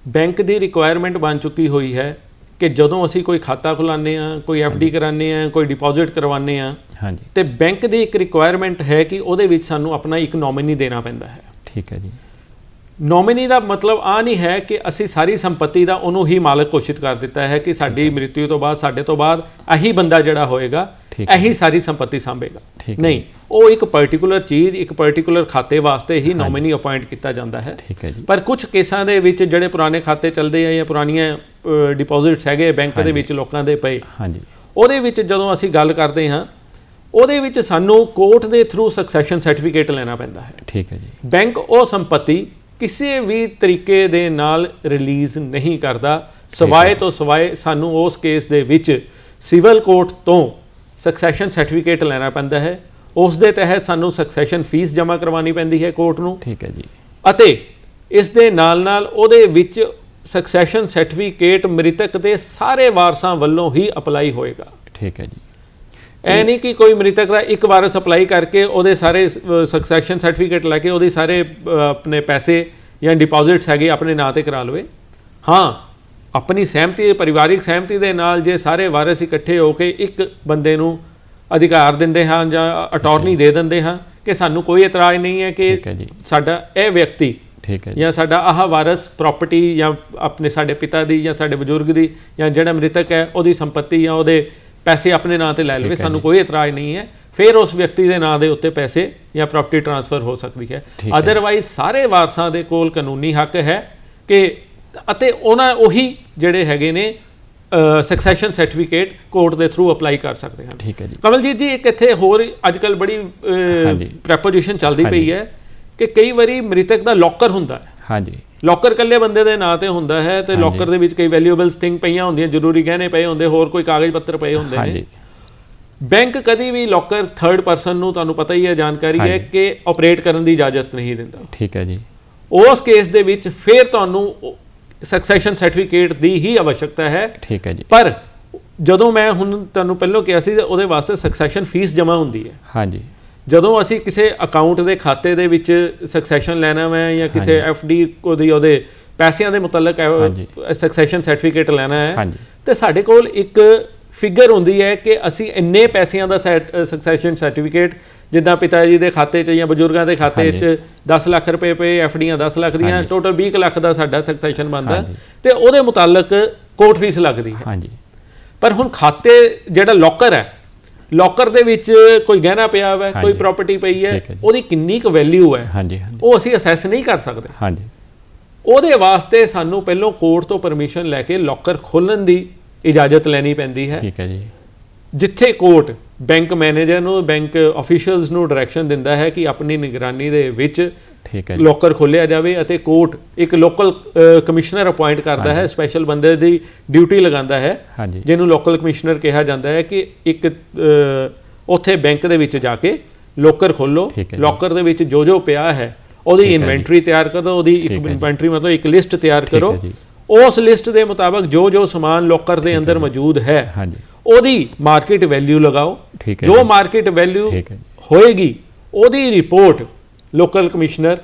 ਬੈਂਕ ਦੀ ਰਿਕੁਆਇਰਮੈਂਟ ਬਣ ਚੁੱਕੀ ਹੋਈ ਹੈ ਕਿ ਜਦੋਂ ਅਸੀਂ ਕੋਈ ਖਾਤਾ ਖੁਲਾਉਂਦੇ ਆ ਕੋਈ ਡੀ ਕਰਾਉਂਦੇ ਆ ਕੋਈ ਡਿਪੋਜ਼ਿਟ ਕਰਵਾਉਂਦੇ ਆ ਹਾਂਜੀ। ਤੇ ਬੈਂਕ ਦੀ ਇੱਕ ਰਿਕੁਆਇਰਮੈਂਟ ਹੈ ਕਿ ਉਹਦੇ ਵਿੱਚ ਸਾਨੂੰ ਆਪਣਾ ਇੱਕ ਨੋਮੀਨੀ ਦੇਣਾ ਪੈਂਦਾ ਹੈ। ਠੀਕ ਹੈ ਜੀ। ਨੋਮੀਨੀ ਦਾ ਮਤਲਬ ਆ ਨਹੀਂ ਹੈ ਕਿ ਅਸੀਂ ਸਾਰੀ ਸੰਪਤੀ ਦਾ ਉਹਨੂੰ ਹੀ ਮਾਲਕ ਘੋਸ਼ਿਤ ਕਰ ਦਿੱਤਾ ਹੈ ਕਿ ਸਾਡੀ ਮ੍ਰਿਤਿੂ ਤੋਂ ਬਾਅਦ ਸਾਡੇ ਤੋਂ ਬਾਅਦ ਇਹੀ ਬੰਦਾ ਜਿਹੜਾ ਹੋਏਗਾ। ਇਹੀ ਸਾਰੀ ਸੰਪਤੀ ਸੰਭੇਗਾ। ਨਹੀਂ ਉਹ ਇੱਕ ਪਾਰਟਿਕੂਲਰ ਚੀਜ਼ ਇੱਕ ਪਾਰਟਿਕੂਲਰ ਖਾਤੇ ਵਾਸਤੇ ਹੀ ਨੋਮੀਨੀ ਅਪਾਇੰਟ ਕੀਤਾ ਜਾਂਦਾ ਹੈ। ਠੀਕ ਹੈ ਜੀ। ਪਰ ਕੁਝ ਕੇਸਾਂ ਦੇ ਵਿੱਚ ਜਿਹੜੇ ਪੁਰਾਣੇ ਖਾਤੇ ਚੱਲਦੇ ਆ ਜਾਂ ਪੁਰਾਣੀਆਂ ਡਿਪੋਜ਼ਿਟਸ ਹੈਗੇ ਬੈਂਕ ਦੇ ਵਿੱਚ ਲੋਕਾਂ ਦੇ ਪਏ ਹਾਂਜੀ। ਉਹਦੇ ਵਿੱਚ ਜਦੋਂ ਅਸੀਂ ਗੱਲ ਕਰਦੇ ਹਾਂ ਉਹਦੇ ਵਿੱਚ ਸਾਨੂੰ ਕੋਰਟ ਦੇ ਥਰੂ ਸਕਸੈਸ਼ਨ ਸਰਟੀਫਿਕੇਟ ਲੈਣਾ ਪੈਂਦਾ ਹੈ। ਠੀਕ ਹੈ ਜੀ। ਬੈਂਕ ਉਹ ਸੰਪਤੀ ਕਿਸੇ ਵੀ ਤਰੀਕੇ ਦੇ ਨਾਲ ਰਿਲੀਜ਼ ਨਹੀਂ ਕਰਦਾ। ਸਵਾਏ ਤੋਂ ਸਵਾਏ ਸਾਨੂੰ ਉਸ ਕੇਸ ਦੇ ਵਿੱਚ ਸਿਵਲ ਕੋਰਟ ਤੋਂ ਸਕਸੈਸ਼ਨ ਸਰਟੀਫਿਕੇਟ ਲੈਣਾ ਪੈਂਦਾ ਹੈ। ਉਸ ਦੇ ਤਹਿਤ ਸਾਨੂੰ ਸਕਸੈਸ਼ਨ ਫੀਸ ਜਮ੍ਹਾਂ ਕਰਵਾਉਣੀ ਪੈਂਦੀ ਹੈ ਕੋਰਟ ਨੂੰ। ਠੀਕ ਹੈ ਜੀ। ਅਤੇ ਇਸ ਦੇ ਨਾਲ ਨਾਲ ਉਹਦੇ ਵਿੱਚ ਸਕਸੈਸ਼ਨ ਸਰਟੀਫਿਕੇਟ ਮ੍ਰਿਤਕ ਦੇ ਸਾਰੇ ਵਾਰਸਾਂ ਵੱਲੋਂ ਹੀ ਅਪਲਾਈ ਹੋਏਗਾ। ਠੀਕ ਹੈ ਜੀ। ਐ ਨਹੀਂ ਕਿ ਕੋਈ ਮ੍ਰਿਤਕ ਦਾ ਇੱਕ ਵਾਰਸ ਅਪਲਾਈ ਕਰਕੇ ਉਹਦੇ ਸਾਰੇ ਸਕਸੈਸ਼ਨ ਸਰਟੀਫਿਕੇਟ ਲੈ ਕੇ ਉਹਦੇ ਸਾਰੇ ਆਪਣੇ ਪੈਸੇ ਜਾਂ ਡਿਪੋਜ਼ਿਟਸ ਹੈਗੇ ਆਪਣੇ ਨਾਂ ਤੇ ਕਰਾ ਲਵੇ। ਹਾਂ ਆਪਣੀ ਸਹਿਮਤੀ ਪਰਿਵਾਰਿਕ ਸਹਿਮਤੀ ਦੇ ਨਾਲ ਜੇ ਸਾਰੇ ਵਾਰਸ ਇਕੱਠੇ ਹੋ ਕੇ ਇੱਕ ਬੰਦੇ ਨੂੰ ਅਧਿਕਾਰ ਦਿੰਦੇ ਹਨ ਜਾਂ ਅਟਾਰਨੀ ਦੇ ਦਿੰਦੇ ਹਨ ਕਿ ਸਾਨੂੰ ਕੋਈ ਇਤਰਾਜ਼ ਨਹੀਂ ਹੈ ਕਿ ਹੈ ਸਾਡਾ ਇਹ ਵਿਅਕਤੀ ਠੀਕ ਹੈ ਜੀ। ਸਾਡਾ ਆਹ ਵਾਰਸ ਪ੍ਰਾਪਰਟੀ ਜਾਂ ਆਪਣੇ ਸਾਡੇ ਪਿਤਾ ਦੀ ਜਾਂ ਸਾਡੇ ਬਜ਼ੁਰਗ ਦੀ ਜਾਂ ਜਿਹੜਾ ਮ੍ਰਿਤਕ ਹੈ ਉਹਦੀ ਸੰਪਤੀ ਜਾਂ ਉਹਦੇ ਪੈਸੇ ਆਪਣੇ ਨਾਂ ਤੇ ਲੈ ਲਵੇ ਹੈ ਸਾਨੂੰ। ਕੋਈ ਇਤਰਾਜ਼ ਨਹੀਂ ਹੈ। ਫਿਰ ਉਸ ਵਿਅਕਤੀ ਦੇ ਨਾਂ ਦੇ ਉੱਤੇ ਪੈਸੇ ਜਾਂ ਪ੍ਰਾਪਰਟੀ ਟ੍ਰਾਂਸਫਰ ਹੋ ਸਕਦੀ ਹੈ। ਹੈ। ਅਦਰਵਾਈਜ਼ ਸਾਰੇ ਵਾਰਸਾਂ ਦੇ ਕੋਲ ਕਾਨੂੰਨੀ ਹੱਕ ਹੈ ਕਿ ਅਤੇ ਉਹਨਾਂ ਉਹੀ ਜਿਹੜੇ ਹੈਗੇ ਨੇ ਸਕਸੈਸ਼ਨ ਸਰਟੀਫਿਕੇਟ ਕੋਰਟ ਦੇ ਥਰੂ ਅਪਲਾਈ ਕਰ ਸਕਦੇ ਹਨ ਠੀਕ ਹੈ ਜੀ ਕਮਲਜੀਤ ਜੀ ਇੱਕ ਇੱਥੇ ਹੋਰ ਅੱਜਕੱਲ ਬੜੀ। ਪ੍ਰੈਪੋਜੀਸ਼ਨ ਚੱਲਦੀ ਪਈ। ਹੈ ਕਿ ਕਈ ਵਾਰੀ ਮ੍ਰਿਤਕ ਦਾ ਲੋਕਰ ਹੁੰਦਾ ਹੈ ਹਾਂਜੀ ਲੋਕਰ ਇਕੱਲੇ ਬੰਦੇ ਦੇ ਨਾਂ ਤੇ ਹੁੰਦਾ ਹੈ ਤੇ। ਲੋਕਰ ਦੇ ਵਿੱਚ ਕਈ ਵੈਲਿਊਏਬਲਸ ਥਿੰਗ ਪਈਆਂ ਹੁੰਦੀਆਂ ਜ਼ਰੂਰੀ ਗਹਿਣੇ ਪਏ ਹੁੰਦੇ ਹੋਰ ਕੋਈ ਕਾਗਜ਼ ਪੱਤਰ ਪਏ ਹੁੰਦੇ ਨੇ ਹਾਂਜੀ ਬੈਂਕ ਕਦੀ ਵੀ ਲੋਕਰ ਥਰਡ ਪਰਸਨ ਨੂੰ ਤੁਹਾਨੂੰ ਪਤਾ ਹੀ ਹੈ ਜਾਣਕਾਰੀ ਹੈ। ਕਿ ਆਪਰੇਟ ਕਰਨ ਦੀ ਇਜਾਜ਼ਤ ਨਹੀਂ ਦਿੰਦਾ ਠੀਕ ਹੈ ਜੀ ਉਸ ਕੇਸ ਦੇ ਵਿੱਚ ਫਿਰ ਤੁਹਾਨੂੰ ਸਕਸੈਸ਼ਨ ਸਰਟੀਫਿਕੇਟ ਦੀ ਹੀ ਆਵਸ਼ਕਤਾ ਹੈ। ਠੀਕ ਹੈ ਜੀ। ਪਰ ਜਦੋਂ ਮੈਂ ਹੁਣ ਤੁਹਾਨੂੰ ਪਹਿਲਾਂ ਕਿਹਾ ਸੀ ਉਹਦੇ ਵਾਸਤੇ ਸਕਸੈਸ਼ਨ ਫੀਸ ਜਮ੍ਹਾਂ ਹੁੰਦੀ ਹੈ। ਹਾਂਜੀ। ਜਦੋਂ ਅਸੀਂ ਕਿਸੇ ਅਕਾਊਂਟ ਦੇ ਖਾਤੇ ਦੇ ਵਿੱਚ ਸਕਸੈਸ਼ਨ ਲੈਣਾ ਹੈ ਜਾਂ ਕਿਸੇ ਐਫਡੀ ਉਹਦੀ ਉਹਦੇ ਪੈਸਿਆਂ ਦੇ ਮੁਤਲਕ ਸਕਸੈਸ਼ਨ ਸਰਟੀਫਿਕੇਟ ਲੈਣਾ ਹੈ ਤੇ ਸਾਡੇ ਕੋਲ ਇੱਕ ਫਿਗਰ ਹੁੰਦੀ ਹੈ ਕਿ ਅਸੀਂ ਇੰਨੇ ਪੈਸਿਆਂ ਦਾ ਸਕਸੈਸ਼ਨ ਸਰਟੀਫਿਕੇਟ ਜਿੱਦਾਂ ਪਿਤਾ ਜੀ ਦੇ ਖਾਤੇ 'ਚ ਜਾਂ ਬਜ਼ੁਰਗਾਂ ਦੇ ਖਾਤੇ 'ਚ 10 ਲੱਖ ਰੁਪਏ ਪਏ ਐਫਡੀਆਂ 10 ਲੱਖ ਦੀਆਂ ਟੋਟਲ 20 ਕੁ ਲੱਖ ਦਾ ਸਾਡਾ ਸਕਸੈਸ਼ਨ ਬਣਦਾ। ਤੇ ਉਹਦੇ ਮੁਤਾਲਕ ਕੋਰਟ ਫੀਸ ਲੱਗਦੀ ਹੈ। ਹਾਂਜੀ। ਪਰ ਹੁਣ ਖਾਤੇ ਜਿਹੜਾ ਲੋਕਰ ਹੈ ਲੋਕਰ ਦੇ ਵਿੱਚ ਕੋਈ ਗਹਿਣਾ ਪਿਆ ਹੋਇਆ ਹੈ ਕੋਈ। ਪ੍ਰਾਪਰਟੀ ਪਈ ਹੈ। ਉਹਦੀ ਕਿੰਨੀ ਕੁ ਵੈਲਿਊ ਹੈ ਹਾਂਜੀ ਉਹ ਅਸੀਂ ਅਸੈਸ ਨਹੀਂ ਕਰ ਸਕਦੇ। ਹਾਂਜੀ। ਉਹਦੇ ਵਾਸਤੇ ਸਾਨੂੰ ਪਹਿਲਾਂ ਕੋਰਟ ਤੋਂ ਪਰਮਿਸ਼ਨ ਲੈ ਕੇ ਲੋਕਰ ਖੋਲਣ ਦੀ ਇਜਾਜ਼ਤ ਲੈਣੀ ਪੈਂਦੀ ਹੈ ਠੀਕ ਹੈ ਜੀ ਜਿੱਥੇ ਕੋਰਟ ਬੈਂਕ ਮੈਨੇਜਰ ਨੂੰ ਬੈਂਕ ਅਫੀਸ਼ੀਅਲਸ ਨੂੰ ਡਾਇਰੈਕਸ਼ਨ ਦਿੰਦਾ ਹੈ ਕਿ ਆਪਣੀ ਨਿਗਰਾਨੀ ਦੇ ਵਿੱਚ ਠੀਕ ਹੈ ਜੀ ਲੋਕਰ ਖੋਲਿਆ ਜਾਵੇ ਅਤੇ ਕੋਰਟ ਇੱਕ ਲੋਕਲ ਕਮਿਸ਼ਨਰ ਅਪਾਇੰਟ ਕਰਦਾ ਹੈ ਸਪੈਸ਼ਲ ਬੰਦੇ ਦੀ ਡਿਊਟੀ ਲਗਾਉਂਦਾ ਹੈ ਜਿਹਨੂੰ ਲੋਕਲ ਕਮਿਸ਼ਨਰ ਕਿਹਾ ਜਾਂਦਾ ਹੈ ਕਿ ਇੱਕ ਉੱਥੇ ਬੈਂਕ ਦੇ ਵਿੱਚ ਜਾ ਕੇ ਲੋਕਰ ਖੋਲੋ। ਲੋਕਰ ਦੇ ਵਿੱਚ ਜੋ ਜੋ ਪਿਆ ਹੈ ਉਹਦੀ। ਇਨਵੈਂਟਰੀ ਤਿਆਰ ਕਰੋ ਉਹਦੀ ਇੱਕ। ਇਨਵੈਂਟਰੀ ਮਤਲਬ ਇੱਕ ਲਿਸਟ ਤਿਆਰ ਕਰੋ। ਉਸ ਲਿਸਟ ਦੇ ਮੁਤਾਬਕ ਜੋ ਜੋ ਸਮਾਨ ਲੋਕਰ ਦੇ ਅੰਦਰ ਮੌਜੂਦ ਹੈ ਹਾਂਜੀ ਉਹਦੀ ਮਾਰਕੀਟ ਵੈਲਿਊ ਲਗਾਓ ਠੀਕ ਹੈ ਜੋ। Market value. ਹੋਏਗੀ ਉਹਦੀ ਰਿਪੋਰਟ ਲੋਕਲ ਕਮਿਸ਼ਨਰ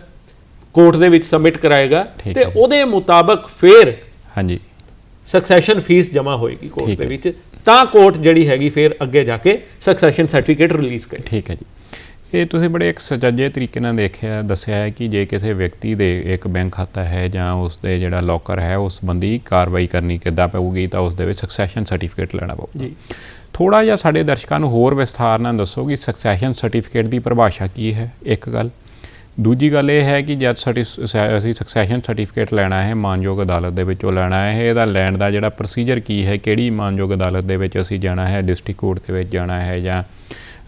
ਕੋਰਟ ਦੇ ਵਿੱਚ ਸਬਮਿਟ ਕਰਾਏਗਾ ਤੇ। ਉਹਦੇ ਮੁਤਾਬਕ ਫਿਰ ਹਾਂਜੀ ਸਕਸੈਸ਼ਨ ਫੀਸ ਜਮ੍ਹਾਂ ਹੋਏਗੀ ਕੋਰਟ ਦੇ। ਵਿੱਚ ਤਾਂ ਕੋਰਟ ਜਿਹੜੀ ਹੈਗੀ ਫਿਰ ਅੱਗੇ ਜਾ ਕੇ ਸਕਸੈਸ਼ਨ ਸਰਟੀਫਿਕੇਟ ਰਿਲੀਜ਼ ਕਰੇ ਠੀਕ ਹੈ ਜੀ ਇਹ ਤੁਸੀਂ ਬੜੇ ਇੱਕ ਸੁਚੱਜੇ ਤਰੀਕੇ ਨਾਲ ਦੇਖਿਆ ਦੱਸਿਆ ਹੈ ਕਿ ਜੇ ਕਿਸੇ ਵਿਅਕਤੀ ਦੇ ਇੱਕ ਬੈਂਕ ਖਾਤਾ ਹੈ ਜਾਂ ਉਸ ਦੇ ਜਿਹੜਾ ਲੋਕਰ ਹੈ ਉਸ ਸੰਬੰਧੀ ਕਾਰਵਾਈ ਕਰਨੀ ਕਿੱਦਾਂ ਪਊਗੀ ਤਾਂ ਉਸ ਦੇ ਵਿੱਚ ਸਕਸੈਸ਼ਨ ਸਰਟੀਫਿਕੇਟ ਲੈਣਾ ਪਊਗਾ। ਜੀ। ਥੋੜਾ ਜਿਹਾ ਸਾਡੇ ਦਰਸ਼ਕਾਂ ਨੂੰ ਹੋਰ ਵਿਸਥਾਰ ਨਾਲ ਦੱਸੋ ਕਿ ਸਕਸੈਸ਼ਨ ਸਰਟੀਫਿਕੇਟ ਦੀ ਪਰਿਭਾਸ਼ਾ ਕੀ ਹੈ ਇੱਕ ਗੱਲ। ਦੂਜੀ ਗੱਲ ਇਹ ਹੈ ਕਿ ਜਦ ਅਸੀਂ ਸਕਸੈਸ਼ਨ ਸਰਟੀਫਿਕੇਟ ਲੈਣਾ ਹੈ ਮਾਨਯੋਗ ਅਦਾਲਤ ਦੇ ਵਿੱਚੋਂ ਲੈਣਾ ਹੈ ਇਹਦਾ ਲੈਣ ਦਾ ਜਿਹੜਾ ਪ੍ਰੋਸੀਜਰ ਕੀ ਹੈ ਕਿਹੜੀ ਮਾਨਯੋਗ ਅਦਾਲਤ ਦੇ ਵਿੱਚ ਅਸੀਂ ਜਾਣਾ ਹੈ ਡਿਸਟ੍ਰਿਕਟ ਕੋਰਟ ਦੇ ਵਿੱਚ ਜਾਣਾ ਹੈ ਜਾਂ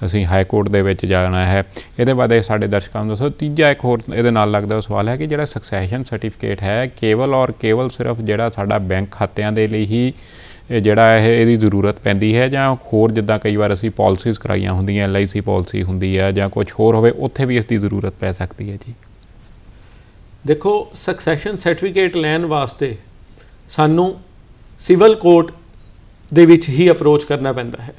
ਅਸੀਂ ਹਾਈ ਕੋਰਟ ਦੇ ਵਿੱਚ ਜਾਣਾ ਹੈ। ਇਹਦੇ ਬਾਰੇ ਸਾਡੇ ਦਰਸ਼ਕਾਂ ਨੂੰ ਦੱਸੋ, ਤੀਜਾ ਇੱਕ ਹੋਰ ਇਹਦੇ ਨਾਲ ਲੱਗਦਾ ਸਵਾਲ ਹੈ ਕਿ ਜਿਹੜਾ ਸਕਸੈਸ਼ਨ ਸਰਟੀਫਿਕੇਟ ਹੈ, ਕੇਵਲ ਔਰ ਕੇਵਲ ਸਿਰਫ ਜਿਹੜਾ ਸਾਡਾ ਬੈਂਕ ਖਾਤਿਆਂ ਦੇ ਲਈ ਹੀ ਜਿਹੜਾ ਇਹ, ਇਹਦੀ ਜ਼ਰੂਰਤ ਪੈਂਦੀ ਹੈ ਜਾਂ ਹੋਰ ਜਿੱਦਾਂ ਕਈ ਵਾਰ ਅਸੀਂ ਪਾਲਿਸੀਜ਼ ਕਰਾਈਆਂ ਹੁੰਦੀਆਂ ਐਲਆਈਸੀ ਪਾਲਿਸੀ ਹੁੰਦੀ ਹੈ ਜਾਂ ਕੁਝ ਹੋਰ ਹੋਵੇ, ਉੱਥੇ ਵੀ ਇਸ ਦੀ ਜ਼ਰੂਰਤ ਪੈ ਸਕਦੀ ਹੈ ਜੀ। ਦੇਖੋ ਸਕਸੈਸ਼ਨ ਸਰਟੀਫਿਕੇਟ ਲੈਣ ਵਾਸਤੇ ਸਾਨੂੰ ਸਿਵਲ ਕੋਰਟ ਦੇ ਵਿੱਚ ਹੀ ਅਪਰੋਚ ਕਰਨਾ ਪੈਂਦਾ ਹੈ।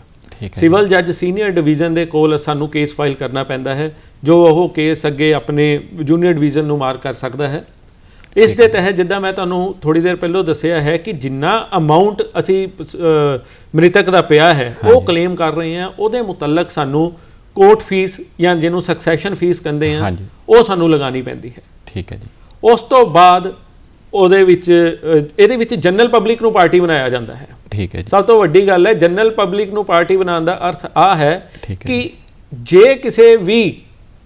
ਸਿਵਲ ਜੱਜ ਸੀਨੀਅਰ ਡਿਵੀਜ਼ਨ ਦੇ ਕੋਲ ਸਾਨੂੰ ਕੇਸ ਫਾਈਲ ਕਰਨਾ ਪੈਂਦਾ ਹੈ ਜੋ ਉਹ ਕੇਸ ਅੱਗੇ ਆਪਣੇ ਜੂਨੀਅਰ ਡਿਵੀਜ਼ਨ ਨੂੰ ਮਾਰ ਕਰ ਸਕਦਾ ਹੈ। ਇਸ ਦੇ ਤਹਿਤ ਜਿੱਦਾਂ ਮੈਂ ਤੁਹਾਨੂੰ ਥੋੜੀ ਦੇਰ ਪਹਿਲਾਂ ਦੱਸਿਆ ਹੈ ਕਿ ਜਿੰਨਾ ਅਮਾਉਂਟ ਅਸੀਂ ਮ੍ਰਿਤਕ ਦਾ ਪਿਆ ਹੈ ਉਹ ਕਲੇਮ ਕਰ ਰਹੇ ਹਾਂ ਉਹਦੇ ਮੁਤਲਕ ਸਾਨੂੰ ਕੋਰਟ ਫੀਸ ਜਾਂ ਜਿਹਨੂੰ ਸਕਸੈਸ਼ਨ ਫੀਸ ਕਹਿੰਦੇ ਆ। ਉਹ ਸਾਨੂੰ ਲਗਾਉਣੀ ਪੈਂਦੀ ਹੈ। ਠੀਕ ਹੈ ਜੀ। ਉਸ ਤੋਂ ਬਾਅਦ ਉਹਦੇ ਵਿੱਚ ਇਹਦੇ ਵਿੱਚ ਜਨਰਲ ਪਬਲਿਕ ਨੂੰ ਪਾਰਟੀ ਬਣਾਇਆ ਜਾਂਦਾ ਹੈ। ਠੀਕ ਹੈ ਜੀ। ਸਭ ਤੋਂ ਵੱਡੀ ਗੱਲ ਹੈ ਜਨਰਲ ਪਬਲਿਕ ਨੂੰ ਪਾਰਟੀ ਬਣਾਉਣ ਦਾ ਅਰਥ ਆ ਹੈ ਕਿ ਜੇ। ਕਿਸੇ ਵੀ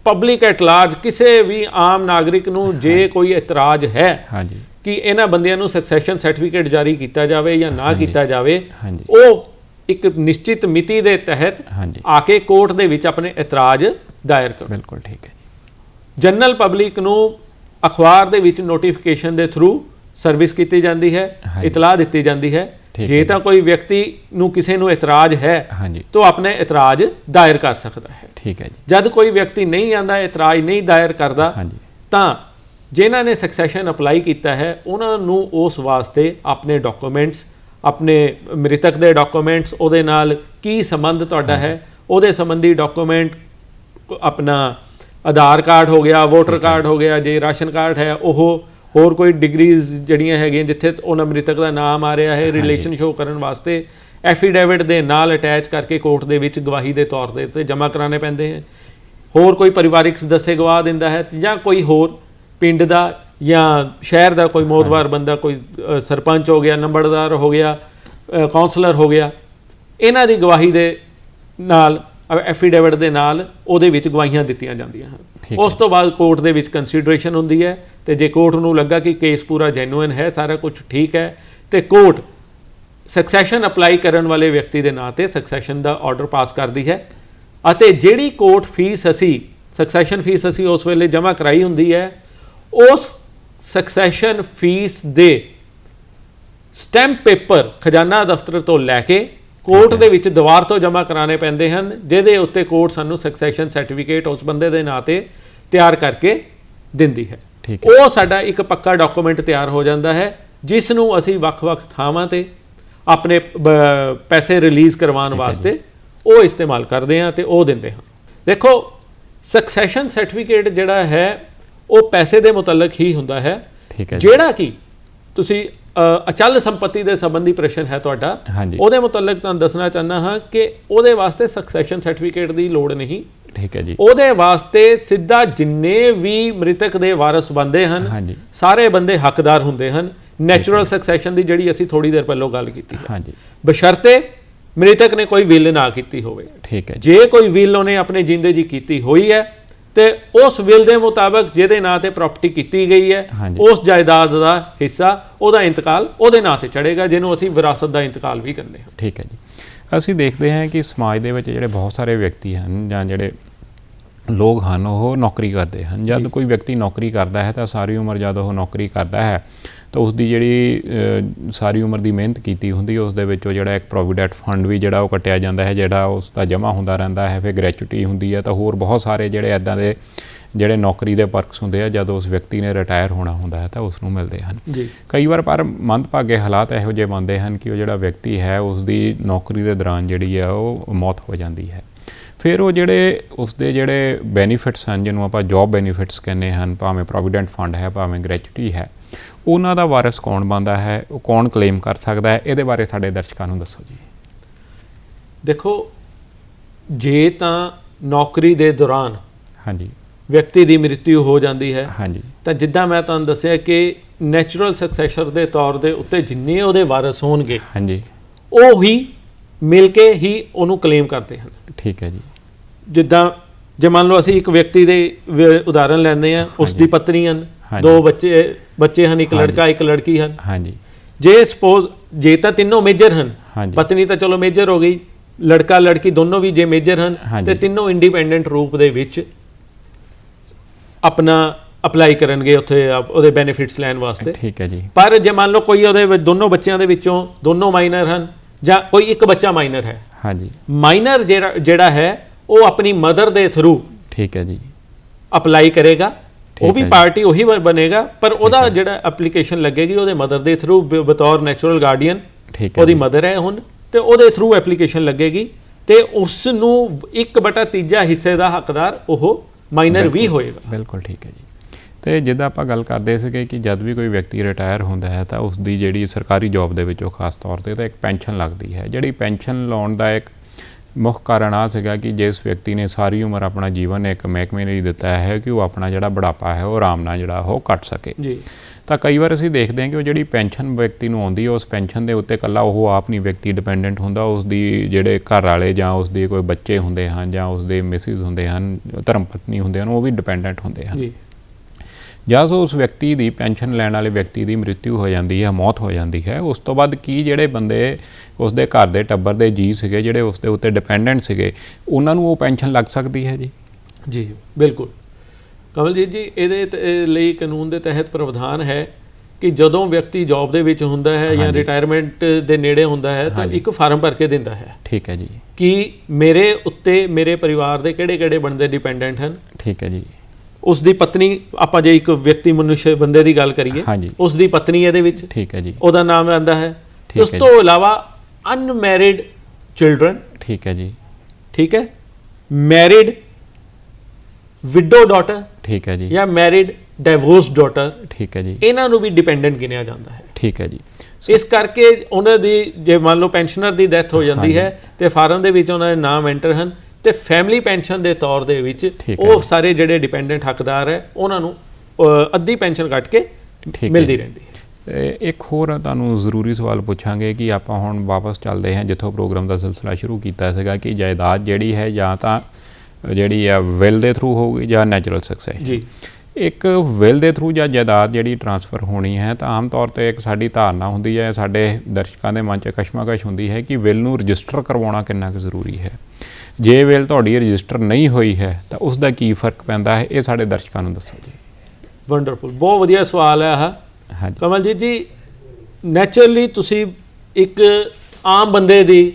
ਪਬਲਿਕ ਐਟ ਲਾਰਜ ਕਿਸੇ ਵੀ ਆਮ ਨਾਗਰਿਕ ਨੂੰ ਜੇ ਕੋਈ ਇਤਰਾਜ਼ ਹੈ ਹਾਂਜੀ। ਕਿ ਇਹਨਾਂ ਬੰਦਿਆਂ ਨੂੰ ਸਕਸੈਸ਼ਨ ਸਰਟੀਫਿਕੇਟ ਜਾਰੀ ਕੀਤਾ ਜਾਵੇ ਜਾਂ ਨਾ। ਕੀਤਾ ਜਾਵੇ ਉਹ ਇੱਕ ਨਿਸ਼ਚਿਤ ਮਿਤੀ ਦੇ ਤਹਿਤ ਆ ਕੇ ਕੋਰਟ ਦੇ ਵਿੱਚ ਆਪਣੇ ਇਤਰਾਜ਼ ਦਾਇਰ ਕਰੋ। ਬਿਲਕੁਲ ਠੀਕ ਹੈ ਜੀ। ਜਨਰਲ ਪਬਲਿਕ ਨੂੰ ਅਖਬਾਰ ਦੇ ਵਿੱਚ ਨੋਟੀਫਿਕੇਸ਼ਨ ਦੇ ਥਰੂ ਸਰਵਿਸ ਕੀਤੀ ਜਾਂਦੀ ਹੈ। ਇਤਲਾਹ ਦਿੱਤੀ ਜਾਂਦੀ ਹੈ। ਜੇ ਤਾਂ ਕੋਈ ਵਿਅਕਤੀ ਨੂੰ ਕਿਸੇ ਨੂੰ ਇਤਰਾਜ਼ ਹੈ ਤਾਂ ਆਪਣੇ ਇਤਰਾਜ਼ ਦਾਇਰ ਕਰ ਸਕਦਾ ਹੈ। ਠੀਕ ਹੈ ਜੀ। ਜਦ ਕੋਈ ਵਿਅਕਤੀ ਨਹੀਂ ਆਂਦਾ ਇਤਰਾਜ਼ ਨਹੀਂ ਦਾਇਰ ਕਰਦਾ ਤਾਂ ਜਿਨ੍ਹਾਂ ਨੇ ਸਕਸੈਸ਼ਨ ਅਪਲਾਈ ਕੀਤਾ ਹੈ ਉਹਨਾਂ ਨੂੰ ਉਸ ਵਾਸਤੇ ਆਪਣੇ ਡਾਕੂਮੈਂਟਸ ਆਪਣੇ ਮ੍ਰਿਤਕ ਦੇ ਡਾਕੂਮੈਂਟਸ ਉਹਦੇ ਨਾਲ ਕੀ ਸੰਬੰਧ ਤੁਹਾਡਾ ਹੈ ਉਹਦੇ ਸੰਬੰਧੀ ਡਾਕੂਮੈਂਟ ਆਪਣਾ ਆਧਾਰ ਕਾਰਡ ਹੋ ਗਿਆ ਵੋਟਰ ਕਾਰਡ ਹੋ ਗਿਆ ਜੇ ਰਾਸ਼ਨ ਕਾਰਡ ਹੈ ਉਹ ਹੋਰ ਕੋਈ ਡਿਗਰੀਜ਼ ਜਿਹੜੀਆਂ ਹੈਗੀਆਂ ਜਿੱਥੇ ਉਹਨਾਂ ਮ੍ਰਿਤਕ ਦਾ ਨਾਮ ਆ ਰਿਹਾ ਹੈ ਰਿਲੇਸ਼ਨ ਸ਼ੋ ਕਰਨ ਵਾਸਤੇ ਐਫੀਡੇਵਿਟ ਦੇ ਨਾਲ ਅਟੈਚ ਕਰਕੇ ਕੋਰਟ ਦੇ ਵਿੱਚ ਗਵਾਹੀ ਦੇ ਤੌਰ ਤੇ ਤੇ ਜਮ੍ਹਾਂ ਕਰਾਣੇ ਪੈਂਦੇ ਹਨ ਹੋਰ ਕੋਈ ਪਰਿਵਾਰਿਕ ਸਦੱਸਿਆ ਗਵਾਹ ਦਿੰਦਾ ਹੈ ਜਾਂ ਕੋਈ ਹੋਰ ਪਿੰਡ ਦਾ ਜਾਂ ਸ਼ਹਿਰ ਦਾ ਕੋਈ ਮੋਦਵਾਰ ਬੰਦਾ ਕੋਈ ਸਰਪੰਚ ਹੋ ਗਿਆ ਨੰਬਰਦਾਰ ਹੋ ਗਿਆ ਕਾਉਂਸਲਰ ਹੋ ਗਿਆ ਇਹਨਾਂ ਦੀ ਗਵਾਹੀ ਦੇ ਨਾਲ ਐਫੀਡੇਵਿਟ ਦੇ ਨਾਲ ਉਹਦੇ ਵਿੱਚ ਗਵਾਹੀਆਂ ਦਿੱਤੀਆਂ ਜਾਂਦੀਆਂ ਹਨ। ਉਸ ਤੋਂ ਬਾਅਦ ਕੋਰਟ ਦੇ ਵਿੱਚ ਕੰਸੀਡਰੇਸ਼ਨ ਹੁੰਦੀ ਹੈ ਤੇ ਜੇ ਕੋਰਟ ਨੂੰ ਲੱਗਾ ਕਿ ਕੇਸ ਪੂਰਾ ਜੈਨੂਇਨ ਹੈ ਸਾਰਾ ਕੁਝ ਠੀਕ ਹੈ ਤੇ ਕੋਰਟ ਸਕਸੈਸ਼ਨ ਅਪਲਾਈ ਕਰਨ ਵਾਲੇ ਵਿਅਕਤੀ ਦੇ ਨਾਂ ਤੇ ਸਕਸੈਸ਼ਨ ਦਾ ਆਰਡਰ ਪਾਸ ਕਰਦੀ ਹੈ ਅਤੇ ਜਿਹੜੀ ਕੋਰਟ ਫੀਸ ਅਸੀਂ ਸਕਸੈਸ਼ਨ ਫੀਸ ਅਸੀਂ ਉਸ ਵੇਲੇ ਜਮ੍ਹਾਂ ਕਰਾਈ ਹੁੰਦੀ ਹੈ ਉਸ ਸਕਸੈਸ਼ਨ ਫੀਸ ਦੇ ਸਟੈਂਪ ਪੇਪਰ ਖਜ਼ਾਨਾ ਦਫ਼ਤਰ ਤੋਂ ਲੈ ਕੇ ਕੋਰਟ ਦੇ ਵਿੱਚ ਦੀਵਾਰ ਤੋਂ ਜਮ੍ਹਾਂ ਕਰਾਣੇ ਪੈਂਦੇ ਹਨ ਜਿਹਦੇ ਉੱਤੇ ਕੋਰਟ ਸਾਨੂੰ ਸਕਸੈਸ਼ਨ ਸਰਟੀਫਿਕੇਟ ਉਸ ਬੰਦੇ ਦੇ ਨਾਂ ਤੇ ਤਿਆਰ ਕਰਕੇ ਦਿੰਦੀ ਹੈ। ਠੀਕ ਉਹ ਸਾਡਾ ਇੱਕ ਪੱਕਾ ਡਾਕੂਮੈਂਟ ਤਿਆਰ ਹੋ ਜਾਂਦਾ ਹੈ ਜਿਸ ਨੂੰ ਅਸੀਂ ਵੱਖ-ਵੱਖ ਥਾਵਾਂ ਤੇ ਆਪਣੇ ਪੈਸੇ ਰਿਲੀਜ਼ ਕਰਵਾਉਣ ਵਾਸਤੇ ਉਹ ਇਸਤੇਮਾਲ ਕਰਦੇ ਹਾਂ ਤੇ ਉਹ ਦਿੰਦੇ ਹਾਂ। ਦੇਖੋ ਸਕਸੈਸ਼ਨ ਸਰਟੀਫਿਕੇਟ ਜਿਹੜਾ ਹੈ ਉਹ ਪੈਸੇ ਦੇ ਮੁਤਲਕ ਹੀ ਹੁੰਦਾ ਹੈ। ਠੀਕ ਹੈ ਜਿਹੜਾ ਕਿ ਤੁਸੀਂ ਅਚਲ ਸੰਪਤੀ ਦੇ ਸੰਬੰਧੀ ਪ੍ਰਸ਼ਨ ਹੈ ਤੁਹਾਡਾ। ਹਾਂਜੀ। ਉਹਦੇ ਮੁਤਲਕ ਤੁਹਾਨੂੰ ਦੱਸਣਾ ਚਾਹੁੰਦਾ ਹਾਂ ਕਿ ਉਹਦੇ ਵਾਸਤੇ ਸਕਸੈਸ਼ਨ ਸਰਟੀਫਿਕੇਟ ਦੀ ਲੋੜ ਨਹੀਂ। ਠੀਕ ਹੈ ਜੀ। ਉਹਦੇ ਵਾਸਤੇ ਸਿੱਧਾ ਜਿੰਨੇ ਵੀ ਮ੍ਰਿਤਕ ਦੇ ਵਾਰਸ ਬੰਦੇ ਹਨ ਹਾਂਜੀ। ਸਾਰੇ ਬੰਦੇ ਹੱਕਦਾਰ ਹੁੰਦੇ ਹਨ। ਨੈਚੁਰਲ ਸਕਸੈਸ਼ਨ ਦੀ ਜਿਹੜੀ ਅਸੀਂ ਥੋੜੀ ਦੇਰ ਪਹਿਲਾਂ ਗੱਲ ਕੀਤੀ ਹਾਂਜੀ। ਬਸ਼ਰਤੇ ਮ੍ਰਿਤਕ ਨੇ ਕੋਈ ਵਿਲ ਨਾ ਕੀਤੀ ਹੋਵੇ। ਠੀਕ ਹੈ ਜੇ ਕੋਈ ਵਿਲ ਉਹਨੇ ਆਪਣੇ ਜਿੰਦੇ ਜੀ ਕੀਤੀ ਹੋਈ ਹੈ ਤੇ ਉਸ ਵਿਲ ਦੇ ਮੁਤਾਬਕ ਜਿਹਦੇ ਨਾਂ ਤੇ ਪ੍ਰਾਪਰਟੀ ਕੀਤੀ ਗਈ ਹੈ। ਉਸ ਜਾਇਦਾਦ ਦਾ ਹਿੱਸਾ ਉਹਦਾ ਇੰਤਕਾਲ ਉਹਦੇ ਨਾਂ ਤੇ ਚੜੇਗਾ ਜਿਹਨੂੰ ਅਸੀਂ ਵਿਰਾਸਤ ਦਾ ਇੰਤਕਾਲ ਵੀ ਕਹਿੰਦੇ ਹਾਂ। ਠੀਕ ਹੈ ਜੀ। ਅਸੀਂ ਦੇਖਦੇ ਹਾਂ ਕਿ ਸਮਾਜ ਦੇ ਵਿੱਚ ਜਿਹੜੇ ਬਹੁਤ ਸਾਰੇ ਵਿਅਕਤੀ ਹਨ ਜਾਂ ਜਿਹੜੇ ਲੋਕ ਹਨ ਉਹ ਨੌਕਰੀ ਕਰਦੇ ਹਨ। ਜਦ ਕੋਈ ਵਿਅਕਤੀ ਨੌਕਰੀ ਕਰਦਾ ਹੈ ਤਾਂ ਸਾਰੀ ਉਮਰ ਜਦ ਉਹ ਨੌਕਰੀ ਕਰਦਾ ਹੈ ਤਾਂ ਉਸ ਦੀ ਜਿਹੜੀ ਸਾਰੀ ਉਮਰ ਦੀ ਮਿਹਨਤ ਕੀਤੀ ਹੁੰਦੀ ਉਸ ਦੇ ਵਿੱਚੋਂ ਜਿਹੜਾ ਇੱਕ ਪ੍ਰੋਵੀਡੈਂਟ ਫੰਡ ਵੀ ਜਿਹੜਾ ਉਹ ਕੱਟਿਆ ਜਾਂਦਾ ਹੈ ਜਿਹੜਾ ਉਸ ਦਾ ਜਮ੍ਹਾਂ ਹੁੰਦਾ ਰਹਿੰਦਾ ਹੈ ਫਿਰ ਗ੍ਰੈਚੁਇਟੀ ਹੁੰਦੀ ਹੈ ਤਾਂ ਹੋਰ ਬਹੁਤ ਸਾਰੇ ਜਿਹੜੇ ਐਦਾਂ ਦੇ ਜਿਹੜੇ ਨੌਕਰੀ ਦੇ ਪਰਕਸ ਹੁੰਦੇ ਆ ਜਦੋਂ ਉਸ ਵਿਅਕਤੀ ਨੇ ਰਿਟਾਇਰ ਹੋਣਾ ਹੁੰਦਾ ਹੈ ਤਾਂ ਉਸ ਨੂੰ ਮਿਲਦੇ ਹਨ। ਕਈ ਵਾਰ ਪਰ ਮੰਦਭਾਗੇ ਹਾਲਾਤ ਇਹੋ ਜਿਹੇ ਬਣਦੇ ਹਨ ਕਿ ਉਹ ਜਿਹੜਾ ਵਿਅਕਤੀ ਹੈ ਉਸ ਦੀ ਨੌਕਰੀ ਦੇ ਦੌਰਾਨ ਜਿਹੜੀ ਹੈ ਉਹ ਮੌਤ ਹੋ ਜਾਂਦੀ ਹੈ। ਫਿਰ ਉਹ ਜਿਹੜੇ ਉਸ ਦੇ ਜਿਹੜੇ ਬੈਨੀਫਿਟਸ ਹਨ ਜਿਹਨੂੰ ਆਪਾਂ ਜੌਬ ਬੈਨੀਫਿਟਸ ਕਹਿੰਦੇ ਹਨ ਭਾਵੇਂ ਪ੍ਰੋਵੀਡੈਂਟ ਫੰਡ ਹੈ ਭਾਵੇਂ ਗ੍ਰੈਚੁਇਟੀ ਹੈ ਉਹਨਾਂ ਦਾ ਵਾਰਿਸ ਕੌਣ ਬਣਦਾ ਹੈ? ਉਹ ਕੌਣ ਕਲੇਮ ਕਰ ਸਕਦਾ ਹੈ? ਇਹਦੇ ਬਾਰੇ ਸਾਡੇ ਦਰਸ਼ਕਾਂ ਨੂੰ ਦੱਸੋ ਜੀ। ਦੇਖੋ ਜੇ ਤਾਂ ਨੌਕਰੀ ਦੇ ਦੌਰਾਨ ਹਾਂਜੀ। ਵਿਅਕਤੀ ਦੀ ਮ੍ਰਿਤਿੂ ਹੋ ਜਾਂਦੀ ਹੈ ਹਾਂਜੀ। ਤਾਂ ਜਿੱਦਾਂ ਮੈਂ ਤੁਹਾਨੂੰ ਦੱਸਿਆ ਕਿ ਨੈਚੁਰਲ ਸਕਸੈਸਰ ਦੇ ਤੌਰ ਦੇ ਉੱਤੇ ਜਿੰਨੇ ਉਹਦੇ ਵਾਰਸ ਹੋਣਗੇ ਹਾਂਜੀ। ਉਹ ਹੀ ਮਿਲ ਕੇ ਹੀ ਉਹਨੂੰ ਕਲੇਮ ਕਰਦੇ ਹਨ। ਠੀਕ ਹੈ ਜੀ। ਜਿੱਦਾਂ ਜੇ ਮੰਨ ਲਓ ਅਸੀਂ ਇੱਕ ਵਿਅਕਤੀ ਦੇ ਉਦਾਹਰਣ ਲੈਂਦੇ ਆ ਉਸ ਦੀ ਪਤਨੀ ਹਨ। ਦੋ ਬੱਚੇ ਬੱਚੇ ਹਨ ਇੱਕ। ਲੜਕਾ ਇੱਕ ਲੜਕੀ ਹਨ। ਹਾਂਜੀ। ਜੇ ਸਪੋਜ਼ ਜੇ ਤਾਂ ਤਿੰਨੋਂ ਮੇਜਰ ਹਨ ਪਤਨੀ ਤਾਂ ਚਲੋ ਮੇਜਰ ਹੋ ਗਈ ਲੜਕਾ ਲੜਕੀ ਦੋਨੋਂ ਵੀ ਜੇ ਮੇਜਰ ਹਨ। ਤੇ ਤਿੰਨੋਂ ਇੰਡੀਪੈਂਡੈਂਟ ਰੂਪ ਦੇ ਵਿੱਚ ਆਪਣਾ ਅਪਲਾਈ ਕਰਨਗੇ ਉੱਥੇ ਉਹਦੇ ਬੈਨੀਫਿਟਸ ਲੈਣ ਵਾਸਤੇ। ਠੀਕ ਹੈ ਜੀ। ਪਰ ਜੇ ਮੰਨ ਲਓ ਕੋਈ ਉਹਦੇ ਦੋਨੋਂ ਬੱਚਿਆਂ ਦੇ ਵਿੱਚੋਂ ਦੋਨੋਂ ਮਾਈਨਰ ਹਨ ਜਾਂ ਕੋਈ ਇੱਕ ਬੱਚਾ ਮਾਈਨਰ ਹੈ। ਹਾਂਜੀ। ਮਾਈਨਰ ਜਿਹੜਾ ਜਿਹੜਾ ਹੈ ਉਹ ਆਪਣੀ ਮਦਰ ਦੇ ਥਰੂ ਠੀਕ ਹੈ ਜੀ। ਅਪਲਾਈ ਕਰੇਗਾ। ਉਹ ਵੀ। ਪਾਰਟੀ ਉਹੀ ਬਣੇਗਾ ਪਰ ਉਹਦਾ ਜਿਹੜਾ ਐਪਲੀਕੇਸ਼ਨ ਲੱਗੇਗੀ ਉਹਦੇ ਮਦਰ ਦੇ ਥਰੂ ਬਤੌਰ ਨੈਚੁਰਲ ਗਾਰਡੀਅਨ ਉਹਦੀ। ਮਦਰ ਹੈ ਹੁਣ ਤੇ ਉਹਦੇ ਥਰੂ ਐਪਲੀਕੇਸ਼ਨ ਲੱਗੇਗੀ ਤੇ ਉਸ ਨੂੰ 1 ਤੀਜਾ ਹਿੱਸੇ ਦਾ ਹੱਕਦਾਰ ਉਹ ਮਾਈਨਰ ਵੀ ਹੋਏਗਾ ਬਿਲਕੁਲ ਠੀਕ ਹੈ ਜੀ ਤੇ ਜਿੱਦਾਂ ਆਪਾਂ ਗੱਲ ਕਰਦੇ ਸੀਗੇ ਕਿ ਜਦ ਵੀ ਕੋਈ ਵਿਅਕਤੀ ਰਿਟਾਇਰ ਹੁੰਦਾ ਹੈ ਤਾਂ ਉਸ ਦੀ ਜਿਹੜੀ ਸਰਕਾਰੀ ਜੌਬ ਦੇ ਵਿੱਚੋਂ ਖਾਸ ਤੌਰ ਤੇ ਤਾਂ ਇੱਕ ਪੈਨਸ਼ਨ ਲੱਗਦੀ ਹੈ ਜਿਹੜੀ ਪੈਨਸ਼ਨ ਲਾਉਣ ਦਾ ਇੱਕ ਮੁੱਖ ਕਾਰਨ ਆ ਸੀਗਾ ਕਿ ਜਿਸ ਵਿਅਕਤੀ ਨੇ ਸਾਰੀ ਉਮਰ ਆਪਣਾ ਜੀਵਨ ਇੱਕ ਮਹਿਕਮੇ ਲਈ ਦਿੱਤਾ ਹੈ ਕਿ ਉਹ ਆਪਣਾ ਜਿਹੜਾ ਬੁਢਾਪਾ ਹੈ ਉਹ ਆਰਾਮ ਨਾਲ ਜਿਹੜਾ ਉਹ ਕੱਟ ਸਕੇ। ਜੀ। ਤਾਂ ਕਈ ਵਾਰ ਅਸੀਂ ਦੇਖਦੇ ਹਾਂ ਕਿ ਉਹ ਜਿਹੜੀ ਪੈਨਸ਼ਨ ਵਿਅਕਤੀ ਨੂੰ ਆਉਂਦੀ ਹੈ ਉਸ ਪੈਨਸ਼ਨ ਦੇ ਉੱਤੇ ਇਕੱਲਾ ਉਹ ਆਪ ਨਹੀਂ ਵਿਅਕਤੀ ਡਿਪੈਂਡੈਂਟ ਹੁੰਦਾ। ਉਸ ਦੀ ਜਿਹੜੇ ਘਰ ਵਾਲੇ ਜਾਂ ਉਸ ਦੇ ਕੋਈ ਬੱਚੇ ਹੁੰਦੇ ਹਨ ਜਾਂ ਉਸ ਦੇ ਮਿਸਿਸ ਹੁੰਦੇ ਹਨ ਧਰਮ ਪਤਨੀ ਹੁੰਦੇ ਹਨ ਉਹ ਵੀ ਡਿਪੈਂਡੈਂਟ ਹੁੰਦੇ ਹਨ। ਜੀ। ਜਦ ਉਸ ਵਿਅਕਤੀ ਦੀ ਪੈਨਸ਼ਨ ਲੈਣ ਵਾਲੇ ਵਿਅਕਤੀ ਦੀ ਮ੍ਰਿਤਿੂ ਹੋ ਜਾਂਦੀ ਹੈ ਮੌਤ ਹੋ ਜਾਂਦੀ ਹੈ ਉਸ ਤੋਂ ਬਾਅਦ ਕੀ ਜਿਹੜੇ ਬੰਦੇ ਉਸ ਦੇ ਘਰ ਦੇ ਟੱਬਰ ਦੇ ਜੀ ਸੀਗੇ ਜਿਹੜੇ ਉਸ ਦੇ ਉੱਤੇ ਡਿਪੈਂਡੈਂਟ ਸੀਗੇ ਉਹਨਾਂ ਨੂੰ ਉਹ ਪੈਨਸ਼ਨ ਲੱਗ ਸਕਦੀ ਹੈ ਜੀ? ਜੀ ਬਿਲਕੁਲ। ਕਮਲਜੀਤ ਜੀ ਇਹਦੇ ਲਈ ਕਾਨੂੰਨ ਦੇ ਤਹਿਤ ਪ੍ਰਾਵਧਾਨ ਹੈ ਕਿ ਜਦੋਂ ਵਿਅਕਤੀ ਜੌਬ ਦੇ ਵਿੱਚ ਹੁੰਦਾ ਹੈ ਜਾਂ। ਰਿਟਾਇਰਮੈਂਟ ਦੇ ਨੇੜੇ ਹੁੰਦਾ ਹੈ ਤਾਂ। ਇੱਕ ਫਾਰਮ ਭਰ ਕੇ ਦਿੰਦਾ ਹੈ। ਠੀਕ ਹੈ ਜੀ। ਕਿ ਮੇਰੇ ਉੱਤੇ ਮੇਰੇ ਪਰਿਵਾਰ ਦੇ ਕਿਹੜੇ-ਕਿਹੜੇ ਬੰਦੇ ਡਿਪੈਂਡੈਂਟ ਹਨ? ਠੀਕ ਹੈ ਜੀ। ਉਸ ਦੀ ਪਤਨੀ ਆਪਾਂ ਜੇ ਇੱਕ ਵਿਅਕਤੀ ਮਨੁਸ਼ ਬੰਦੇ ਦੀ ਗੱਲ ਕਰੀਏ ਹਾਂਜੀ। ਉਸ ਦੀ ਪਤਨੀ ਇਹਦੇ ਵਿੱਚ। ਠੀਕ ਹੈ ਜੀ। ਉਹਦਾ ਨਾਮ ਆਂਦਾ ਹੈ। ਉਸ ਤੋਂ ਇਲਾਵਾ ਅਨਮੈਰਿਡ ਚਿਲਡਰਨ। ਠੀਕ ਹੈ ਜੀ। ਠੀਕ ਹੈ? ਮੈਰਿਡ ਵਿਡੋ ਡਾਟਰ ਠੀਕ ਹੈ ਜੀ। ਜਾਂ ਮੈਰਿਡ ਡਿਵੋਰਸ ਡਾਟਰ। ਠੀਕ ਹੈ ਜੀ। ਇਹਨਾਂ ਨੂੰ ਵੀ ਡਿਪੈਂਡੈਂਟ ਗਿਣਿਆ ਜਾਂਦਾ ਹੈ। ਠੀਕ ਹੈ ਜੀ। ਇਸ ਕਰਕੇ ਉਹਨਾਂ ਦੀ ਜੇ ਮੰਨ ਲਓ ਪੈਨਸ਼ਨਰ ਦੀ ਡੈਥ ਹੋ ਜਾਂਦੀ ਹੈ ਤੇ ਫਾਰਮ ਦੇ ਵਿੱਚ ਉਹਨਾਂ ਦੇ ਨਾਮ ਐਂਟਰ ਹਨ ਤੇ ਫੈਮਿਲੀ ਪੈਨਸ਼ਨ ਦੇ ਤੌਰ ਦੇ ਵਿੱਚ ਉਹ ਸਾਰੇ ਜਿਹੜੇ ਡਿਪੈਂਡੈਂਟ ਹੱਕਦਾਰ ਹੈ ਉਹਨਾਂ ਨੂੰ ਅੱਧੀ ਪੈਨਸ਼ਨ ਕੱਟ ਕੇ ਮਿਲਦੀ। ਰਹਿੰਦੀ ਹੈ। ਇੱਕ ਹੋਰ ਤੁਹਾਨੂੰ ਜ਼ਰੂਰੀ ਸਵਾਲ ਪੁੱਛਾਂਗੇ ਕਿ ਆਪਾਂ ਹੁਣ ਵਾਪਸ ਚੱਲਦੇ ਹਾਂ ਜਿੱਥੋਂ ਪ੍ਰੋਗਰਾਮ ਦਾ ਸਿਲਸਿਲਾ ਸ਼ੁਰੂ ਕੀਤਾ ਸੀਗਾ ਕਿ ਜਾਇਦਾਦ ਜਿਹੜੀ ਹੈ ਜਾਂ ਤਾਂ ਜਿਹੜੀ ਆ ਵਿਲ ਦੇ ਥਰੂ ਹੋਊਗੀ ਜਾਂ ਨੈਚੁਰਲ ਸਕਸੈਸ ਜੀ। ਇੱਕ ਵਿਲ ਦੇ ਥਰੂ ਜਾਂ ਜਾਇਦਾਦ ਜਿਹੜੀ ਟਰਾਂਸਫਰ ਹੋਣੀ ਹੈ ਤਾਂ ਆਮ ਤੌਰ ਤੇ ਇੱਕ ਸਾਡੀ ਧਾਰਨਾ ਹੁੰਦੀ ਹੈ ਸਾਡੇ ਦਰਸ਼ਕਾਂ ਦੇ ਮਨ 'ਚ ਕਸ਼ਮਕਸ਼ ਹੁੰਦੀ ਹੈ ਕਿ ਵਿਲ ਨੂੰ ਰਜਿਸਟਰ ਕਰਵਾਉਣਾ ਕਿੰਨਾ ਕੁ ਜ਼ਰੂਰੀ ਹੈ। ਜੇ ਵਿਲ ਤੁਹਾਡੀ ਰਜਿਸਟਰ ਨਹੀਂ ਹੋਈ ਹੈ ਤਾਂ ਉਸ ਦਾ ਕੀ ਫ਼ਰਕ ਪੈਂਦਾ ਹੈ? ਇਹ ਸਾਡੇ ਦਰਸ਼ਕਾਂ ਨੂੰ ਦੱਸੋ ਜੀ। ਵੰਡਰਫੁਲ ਬਹੁਤ ਵਧੀਆ ਸਵਾਲ ਹੈ ਆਹ। ਹਾਂਜੀ। ਕਮਲਜੀਤ ਜੀ ਨੇਚਰਲੀ ਤੁਸੀਂ ਇੱਕ ਆਮ ਬੰਦੇ ਦੀ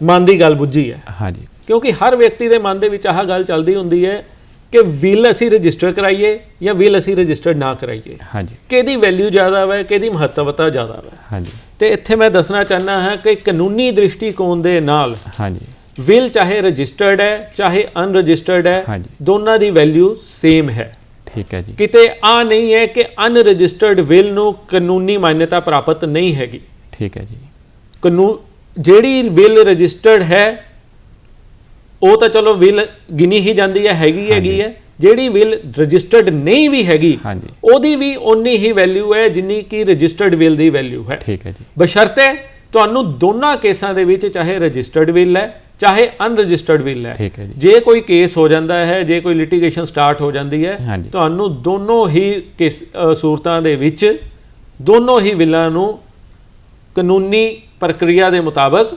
ਮਨ ਦੀ ਗੱਲ ਬੁੱਝੀ ਹੈ। ਹਾਂਜੀ। ਕਿਉਂਕਿ ਹਰ ਵਿਅਕਤੀ ਦੇ ਮਨ ਦੇ ਵਿੱਚ ਆਹ ਗੱਲ ਚੱਲਦੀ ਹੁੰਦੀ ਹੈ ਕਿ ਵਿਲ ਅਸੀਂ ਰਜਿਸਟਰ ਕਰਾਈਏ ਜਾਂ ਵਿਲ ਅਸੀਂ ਰਜਿਸਟਰ ਨਾ ਕਰਾਈਏ। ਹਾਂਜੀ। ਕਿਹਦੀ ਵੈਲਿਊ ਜ਼ਿਆਦਾ ਹੈ ਕਿਹਦੀ ਮਹੱਤਵਤਾ ਜ਼ਿਆਦਾ ਹੈ ਹਾਂਜੀ। ਤੇ ਇੱਥੇ ਮੈਂ ਦੱਸਣਾ ਚਾਹਨਾ ਹਾਂ ਕਿ ਕਾਨੂੰਨੀ ਦ੍ਰਿਸ਼ਟੀਕੋਣ ਦੇ ਨਾਲ ਹਾਂਜੀ। ਵਿਲ ਚਾਹੇ ਰਜਿਸਟਰਡ ਹੈ ਚਾਹੇ ਅਨਰਜਿਸਟਰਡ ਹੈ ਹਾਂਜੀ। ਦੋਨਾਂ ਦੀ ਵੈਲਿਊ ਸੇਮ ਹੈ। ਠੀਕ ਹੈ ਜੀ। ਕਿਤੇ ਆ ਨਹੀਂ ਹੈ ਕਿ ਅਨਰਜਿਸਟਰਡ ਵਿਲ ਨੂੰ ਕਾਨੂੰਨੀ ਮਾਨਤਾ ਪ੍ਰਾਪਤ ਨਹੀਂ ਹੈਗੀ। ਠੀਕ ਹੈ ਜੀ। ਕਾਨੂੰਨ ਜਿਹੜੀ ਵਿਲ ਰਜਿਸਟਰਡ ਹੈ ਉਹ ਤਾਂ ਚਲੋ ਵਿਲ ਗਿਣੀ ਹੀ ਜਾਂਦੀ ਹੈ ਹੈਗੀ ਹੈਗੀ ਹੈ। ਜਿਹੜੀ ਵਿਲ ਰਜਿਸਟਰਡ ਨਹੀਂ ਵੀ ਹੈਗੀ ਹਾਂਜੀ। ਉਹਦੀ ਵੀ ਓਨੀ ਹੀ ਵੈਲਿਊ ਹੈ ਜਿੰਨੀ ਕਿ ਰਜਿਸਟਰਡ ਵਿਲ ਦੀ ਵੈਲਿਊ ਹੈ। ਠੀਕ ਹੈ ਜੀ। ਬਸ਼ਰਤੇ ਤੁਹਾਨੂੰ ਦੋਨਾਂ ਕੇਸਾਂ ਦੇ ਵਿੱਚ ਚਾਹੇ ਰਜਿਸਟਰਡ ਵਿਲ ਹੈ ਚਾਹੇ ਅਨਰਜਿਸਟਰਡ ਵਿਲ ਹੈ ਠੀਕ ਹੈ ਜੀ। ਜੇ ਕੋਈ ਕੇਸ ਹੋ ਜਾਂਦਾ ਹੈ ਜੇ ਕੋਈ ਲਿਟੀਗੇਸ਼ਨ ਸਟਾਰਟ ਹੋ ਜਾਂਦੀ ਹੈ। ਤੁਹਾਨੂੰ ਦੋਨੋਂ ਹੀ ਕੇਸ ਸੂਰਤਾਂ ਦੇ ਵਿੱਚ ਦੋਨੋਂ ਹੀ ਵਿਲਾਂ ਨੂੰ ਕਾਨੂੰਨੀ ਪ੍ਰਕਿਰਿਆ ਦੇ ਮੁਤਾਬਕ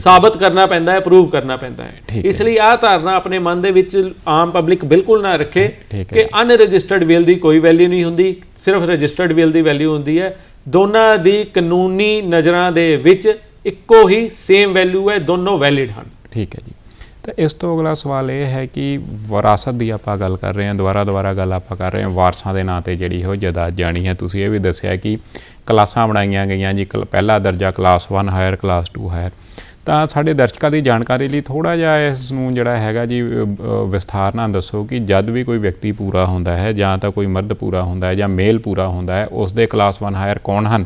ਸਾਬਤ ਕਰਨਾ ਪੈਂਦਾ ਹੈ ਪ੍ਰੂਵ ਕਰਨਾ ਪੈਂਦਾ ਹੈ। ਇਸ ਲਈ ਆਹ ਧਾਰਨਾ ਆਪਣੇ ਮਨ ਦੇ ਵਿੱਚ ਆਮ ਪਬਲਿਕ ਬਿਲਕੁਲ ਨਾ ਰੱਖੇ ਕਿ ਅਨਰਜਿਸਟਰਡ ਵਿਲ ਦੀ ਕੋਈ ਵੈਲਿਊ ਨਹੀਂ ਹੁੰਦੀ ਸਿਰਫ ਰਜਿਸਟਰਡ ਵਿਲ ਦੀ ਵੈਲਿਊ ਹੁੰਦੀ ਹੈ। ਦੋਨਾਂ ਦੀ ਕਾਨੂੰਨੀ ਨਜ਼ਰਾਂ ਦੇ ਵਿੱਚ ਇੱਕੋ ਹੀ ਸੇਮ ਵੈਲਿਊ ਹੈ, ਦੋਨੋਂ ਵੈਲਿਡ ਹਨ। ਠੀਕ ਹੈ ਜੀ। ਤਾਂ ਇਸ ਤੋਂ ਅਗਲਾ ਸਵਾਲ ਇਹ ਹੈ ਕਿ ਵਿਰਾਸਤ ਦੀ ਆਪਾਂ ਗੱਲ ਕਰ ਰਹੇ ਹਾਂ, ਦੁਬਾਰਾ ਦੁਬਾਰਾ ਗੱਲ ਆਪਾਂ ਕਰ ਰਹੇ ਹਾਂ, ਵਾਰਸਾਂ ਦੇ ਨਾਂ ਤੇ ਜਿਹੜੀ ਉਹ ਜਾਇਦਾਦ ਜਾਣੀ ਹੈ। ਤੁਸੀਂ ਇਹ ਵੀ ਦੱਸਿਆ ਕਿ ਕਲਾਸਾਂ ਬਣਾਈਆਂ ਗਈਆਂ ਜੀ, ਕਲ- ਪਹਿਲਾ ਦਰਜਾ ਕਲਾਸ 1 ਹਾਇਰ ਕਲਾਸ 2 ਹਾਇਰ ਤਾਂ ਸਾਡੇ ਦਰਸ਼ਕਾਂ ਦੀ ਜਾਣਕਾਰੀ ਲਈ ਥੋੜਾ ਜਿਹਾ ਇਸ ਨੂੰ ਜਿਹੜਾ ਹੈਗਾ ਜੀ ਵਿਸਥਾਰ ਨਾਲ ਦੱਸੋ ਕਿ ਜਦ ਵੀ ਕੋਈ ਵਿਅਕਤੀ ਪੂਰਾ ਹੁੰਦਾ ਹੈ ਜਾਂ ਤਾਂ ਕੋਈ ਮਰਦ ਪੂਰਾ ਹੁੰਦਾ ਹੈ ਜਾਂ ਮੇਲ ਪੂਰਾ ਹੁੰਦਾ ਹੈ ਉਸ ਦੇ ਕਲਾਸ 1 ਹਾਇਰ ਕੌਣ ਹਨ?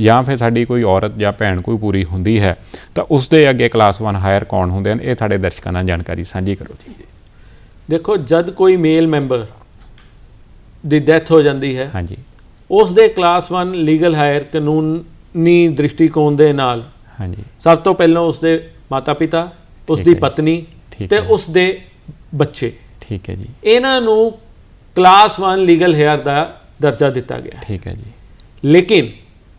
ਜਾਂ ਫਿਰ ਸਾਡੀ ਕੋਈ ਔਰਤ ਜਾਂ ਭੈਣ ਕੋਈ ਪੂਰੀ ਹੁੰਦੀ ਹੈ ਤਾਂ ਉਸ ਦੇ ਅੱਗੇ ਕਲਾਸ 1 ਹਾਇਰ ਕੌਣ ਹੁੰਦੇ ਹਨ? ਇਹ ਸਾਡੇ ਦਰਸ਼ਕਾਂ ਨਾਲ ਜਾਣਕਾਰੀ ਸਾਂਝੀ ਕਰੋ ਜੀ। ਦੇਖੋ ਜਦ ਕੋਈ ਮੇਲ ਮੈਂਬਰ ਦੀ ਡੈਥ ਹੋ ਜਾਂਦੀ ਹੈ ਹਾਂਜੀ। ਉਸ ਦੇ ਕਲਾਸ 1 ਲੀਗਲ ਹਾਇਰ ਕਾਨੂੰਨੀ ਦ੍ਰਿਸ਼ਟੀਕੋਣ ਦੇ ਨਾਲ ਹਾਂਜੀ। ਸਭ ਤੋਂ ਪਹਿਲਾਂ ਉਸ ਦੇ ਮਾਤਾ-ਪਿਤਾ ਉਸ ਦੀ। ਪਤਨੀ ਤੇ। ਉਸ ਦੇ ਬੱਚੇ। ਠੀਕ ਹੈ ਜੀ। ਇਹਨਾਂ ਨੂੰ ਕਲਾਸ 1 ਲੀਗਲ ਹੇਅਰ ਦਾ ਦਰਜਾ ਦਿੱਤਾ ਗਿਆ। ਠੀਕ ਹੈ ਜੀ। ਲੇਕਿਨ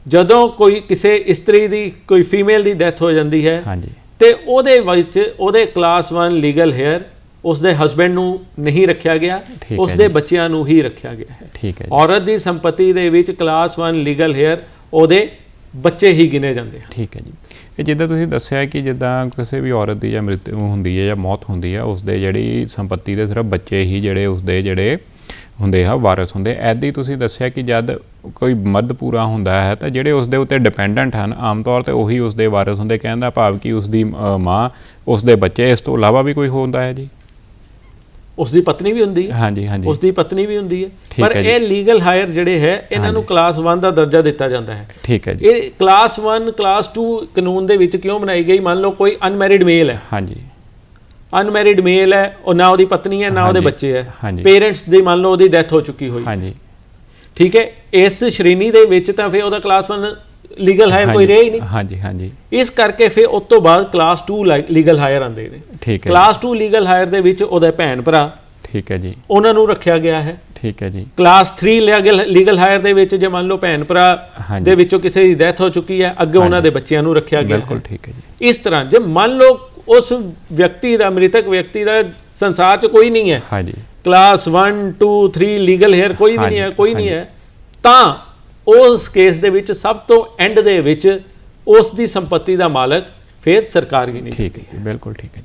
ਜਦੋਂ ਕੋਈ ਕਿਸੇ ਇਸਤਰੀ ਦੀ ਕੋਈ ਫੀਮੇਲ ਦੀ ਡੈਥ ਹੋ ਜਾਂਦੀ ਹੈ ਹਾਂਜੀ। ਤੇ ਉਹਦੇ ਵਿੱਚ ਉਹਦੇ ਕਲਾਸ 1 ਲੀਗਲ ਹੇਅਰ ਉਸ ਦੇ ਹਸਬੰਡ ਨੂੰ ਨਹੀਂ ਰੱਖਿਆ ਗਿਆ ਠੀਕ ਉਸ ਹੈ ਦੇ ਜੀ। ਬੱਚਿਆਂ ਨੂੰ ਹੀ ਰੱਖਿਆ ਗਿਆ ਹੈ। ਠੀਕ ਹੈ ਔਰਤ ਦੀ ਸੰਪਤੀ ਦੇ ਵਿੱਚ ਕਲਾਸ 1 ਲੀਗਲ ਹੇਅਰ ਉਹਦੇ ਬੱਚੇ ਹੀ ਗਿਣੇ ਜਾਂਦੇ ਹਨ। ਠੀਕ ਹੈ ਜੀ। ਇਹ ਜਿੱਦਾਂ ਤੁਸੀਂ ਦੱਸਿਆ ਕਿ ਜਿੱਦਾਂ ਕਿਸੇ ਵੀ ਔਰਤ ਦੀ ਜਾਂ ਮ੍ਰਿਤੂ ਹੁੰਦੀ ਹੈ ਜਾਂ ਮੌਤ ਹੁੰਦੀ ਹੈ ਉਸ ਦੇ ਜਿਹੜੀ ਸੰਪਤੀ ਦੇ ਸਿਰਫ ਬੱਚੇ ਹੀ ਜਿਹੜੇ ਉਸ ਦੇ ਜਿਹੜੇ ਹੁੰਦੇ ਆ ਵਾਰਸ ਹੁੰਦੇ ਐਦੀ ਤੁਸੀਂ ਦੱਸਿਆ ਕਿ ਜਦ ਕੋਈ ਮਰਦ ਪੂਰਾ ਹੁੰਦਾ ਹੈ ਤਾਂ ਜਿਹੜੇ ਉਸ ਦੇ ਉੱਤੇ ਡਿਪੈਂਡੈਂਟ ਹਨ ਆਮ ਤੌਰ ਤੇ ਉਹੀ ਉਸ ਦੇ ਵਾਰਸ ਹੁੰਦੇ ਕਹਿਣ ਦਾ ਭਾਵ ਕਿ ਉਸ ਦੀ ਮਾਂ ਉਸ ਦੇ ਬੱਚੇ ਇਸ ਤੋਂ ਇਲਾਵਾ ਵੀ ਕੋਈ ਹੁੰਦਾ ਹੈ ਜੀ? ਉਸ ਦੀ ਪਤਨੀ ਵੀ ਹੁੰਦੀ ਹੈ। ਹਾਂਜੀ ਹਾਂਜੀ। ਉਸ ਦੀ ਪਤਨੀ ਵੀ ਹੁੰਦੀ ਹੈ। ਪਰ। ਇਹ ਲੀਗਲ ਹਾਇਰ ਜਿਹੜੇ ਹੈ ਇਹਨਾਂ ਨੂੰ ਕਲਾਸ 1 ਦਾ ਦਰਜਾ ਦਿੱਤਾ ਜਾਂਦਾ ਹੈ। ਠੀਕ ਹੈ ਜੀ। ਇਹ ਕਲਾਸ 1 ਕਲਾਸ 2 ਕਾਨੂੰਨ ਦੇ ਵਿੱਚ ਕਿਉਂ ਬਣਾਈ ਗਈ? ਮੰਨ ਲਓ ਕੋਈ ਅਨਮੈਰਿਡ ਮੇਲ ਹੈ। ਹਾਂਜੀ। ਅਨਮੈਰਿਡ ਮੇਲ ਹੈ ਉਹ ਨਾ ਉਹਦੀ ਪਤਨੀ ਹੈ ਨਾ ਉਹਦੇ ਬੱਚੇ ਹੈ। ਪੇਰੈਂਟਸ ਦੀ ਮੰਨ ਲਓ ਉਹਦੀ ਡੈਥ ਹੋ ਚੁੱਕੀ ਹੋਈ। ਹਾਂਜੀ। ਠੀਕ ਹੈ ਇਸ ਸ਼੍ਰੇਣੀ ਦੇ ਵਿੱਚ ਤਾਂ ਫਿਰ ਉਹਦਾ ਕਲਾਸ 1 ਲੀਗਲ ਹਾਇਰ ਕੋਈ ਰਿਹਾ ਹੀ ਨਹੀਂ। ਹਾਂਜੀ ਹਾਂਜੀ। ਇਸ ਕਰਕੇ ਫਿਰ ਉਸ ਤੋਂ ਬਾਅਦ ਕਲਾਸ 2 ਲੀਗਲ ਹਾਇਰ ਆਉਂਦੇ ਨੇ। ਠੀਕ ਹੈ ਕਲਾਸ 2 ਲੀਗਲ ਹਾਇਰ ਦੇ ਵਿੱਚ ਉਹਦੇ ਭੈਣ ਭਰਾ ਠੀਕ ਹੈ ਜੀ। ਉਹਨਾਂ ਨੂੰ ਰੱਖਿਆ ਗਿਆ ਹੈ। ਠੀਕ ਹੈ ਜੀ। ਕਲਾਸ 3 ਲੀਗਲ ਹਾਇਰ ਦੇ ਵਿੱਚ ਜੇ ਮੰਨ ਲਓ ਭੈਣ ਭਰਾ। ਦੇ ਵਿੱਚੋਂ ਕਿਸੇ ਦੀ ਡੈਥ ਹੋ ਚੁੱਕੀ ਹੈ ਅੱਗੇ ਉਹਨਾਂ ਦੇ ਬੱਚਿਆਂ ਨੂੰ ਰੱਖਿਆ ਗਿਆ ਬਿਲਕੁਲ ਠੀਕ ਹੈ ਜੀ। ਇਸ ਤਰ੍ਹਾਂ ਜੇ ਮੰਨ ਲਓ ਉਸ ਵਿਅਕਤੀ ਦਾ ਮ੍ਰਿਤਕ ਵਿਅਕਤੀ ਦਾ ਸੰਸਾਰ 'ਚ ਕੋਈ ਨਹੀਂ ਹੈ। ਹਾਂਜੀ। ਕਲਾਸ 1 2 3 ਲੀਗਲ ਹੇਅਰ ਕੋਈ ਵੀ ਨਹੀਂ ਹੈ ਕੋਈ ਨਹੀਂ ਹੈ। ਤਾਂ ਉਸ ਕੇਸ ਦੇ ਵਿੱਚ ਸਭ ਤੋਂ ਐਂਡ ਦੇ ਵਿੱਚ ਉਸ ਦੀ ਸੰਪਤੀ ਦਾ ਮਾਲਕ ਫਿਰ ਸਰਕਾਰ ਹੀ ਨਹੀਂ ਠੀਕ ਹੈ ਬਿਲਕੁਲ ਠੀਕ ਹੈ।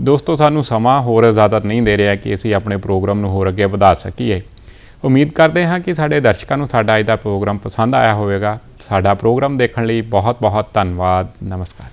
ਦੋਸਤੋ ਸਾਨੂੰ ਸਮਾਂ ਹੋਰ ਇਜਾਜ਼ਤ ਨਹੀਂ ਦੇ ਰਿਹਾ ਕਿ ਅਸੀਂ ਆਪਣੇ ਪ੍ਰੋਗਰਾਮ ਨੂੰ ਹੋਰ ਅੱਗੇ ਵਧਾ ਸਕੀਏ। ਉਮੀਦ ਕਰਦੇ ਹਾਂ ਕਿ ਸਾਡੇ ਦਰਸ਼ਕਾਂ ਨੂੰ ਸਾਡਾ ਅੱਜ ਦਾ ਪ੍ਰੋਗਰਾਮ ਪਸੰਦ ਆਇਆ ਹੋਵੇਗਾ। ਸਾਡਾ ਪ੍ਰੋਗਰਾਮ ਦੇਖਣ ਲਈ ਬਹੁਤ ਬਹੁਤ ਧੰਨਵਾਦ। ਨਮਸਕਾਰ।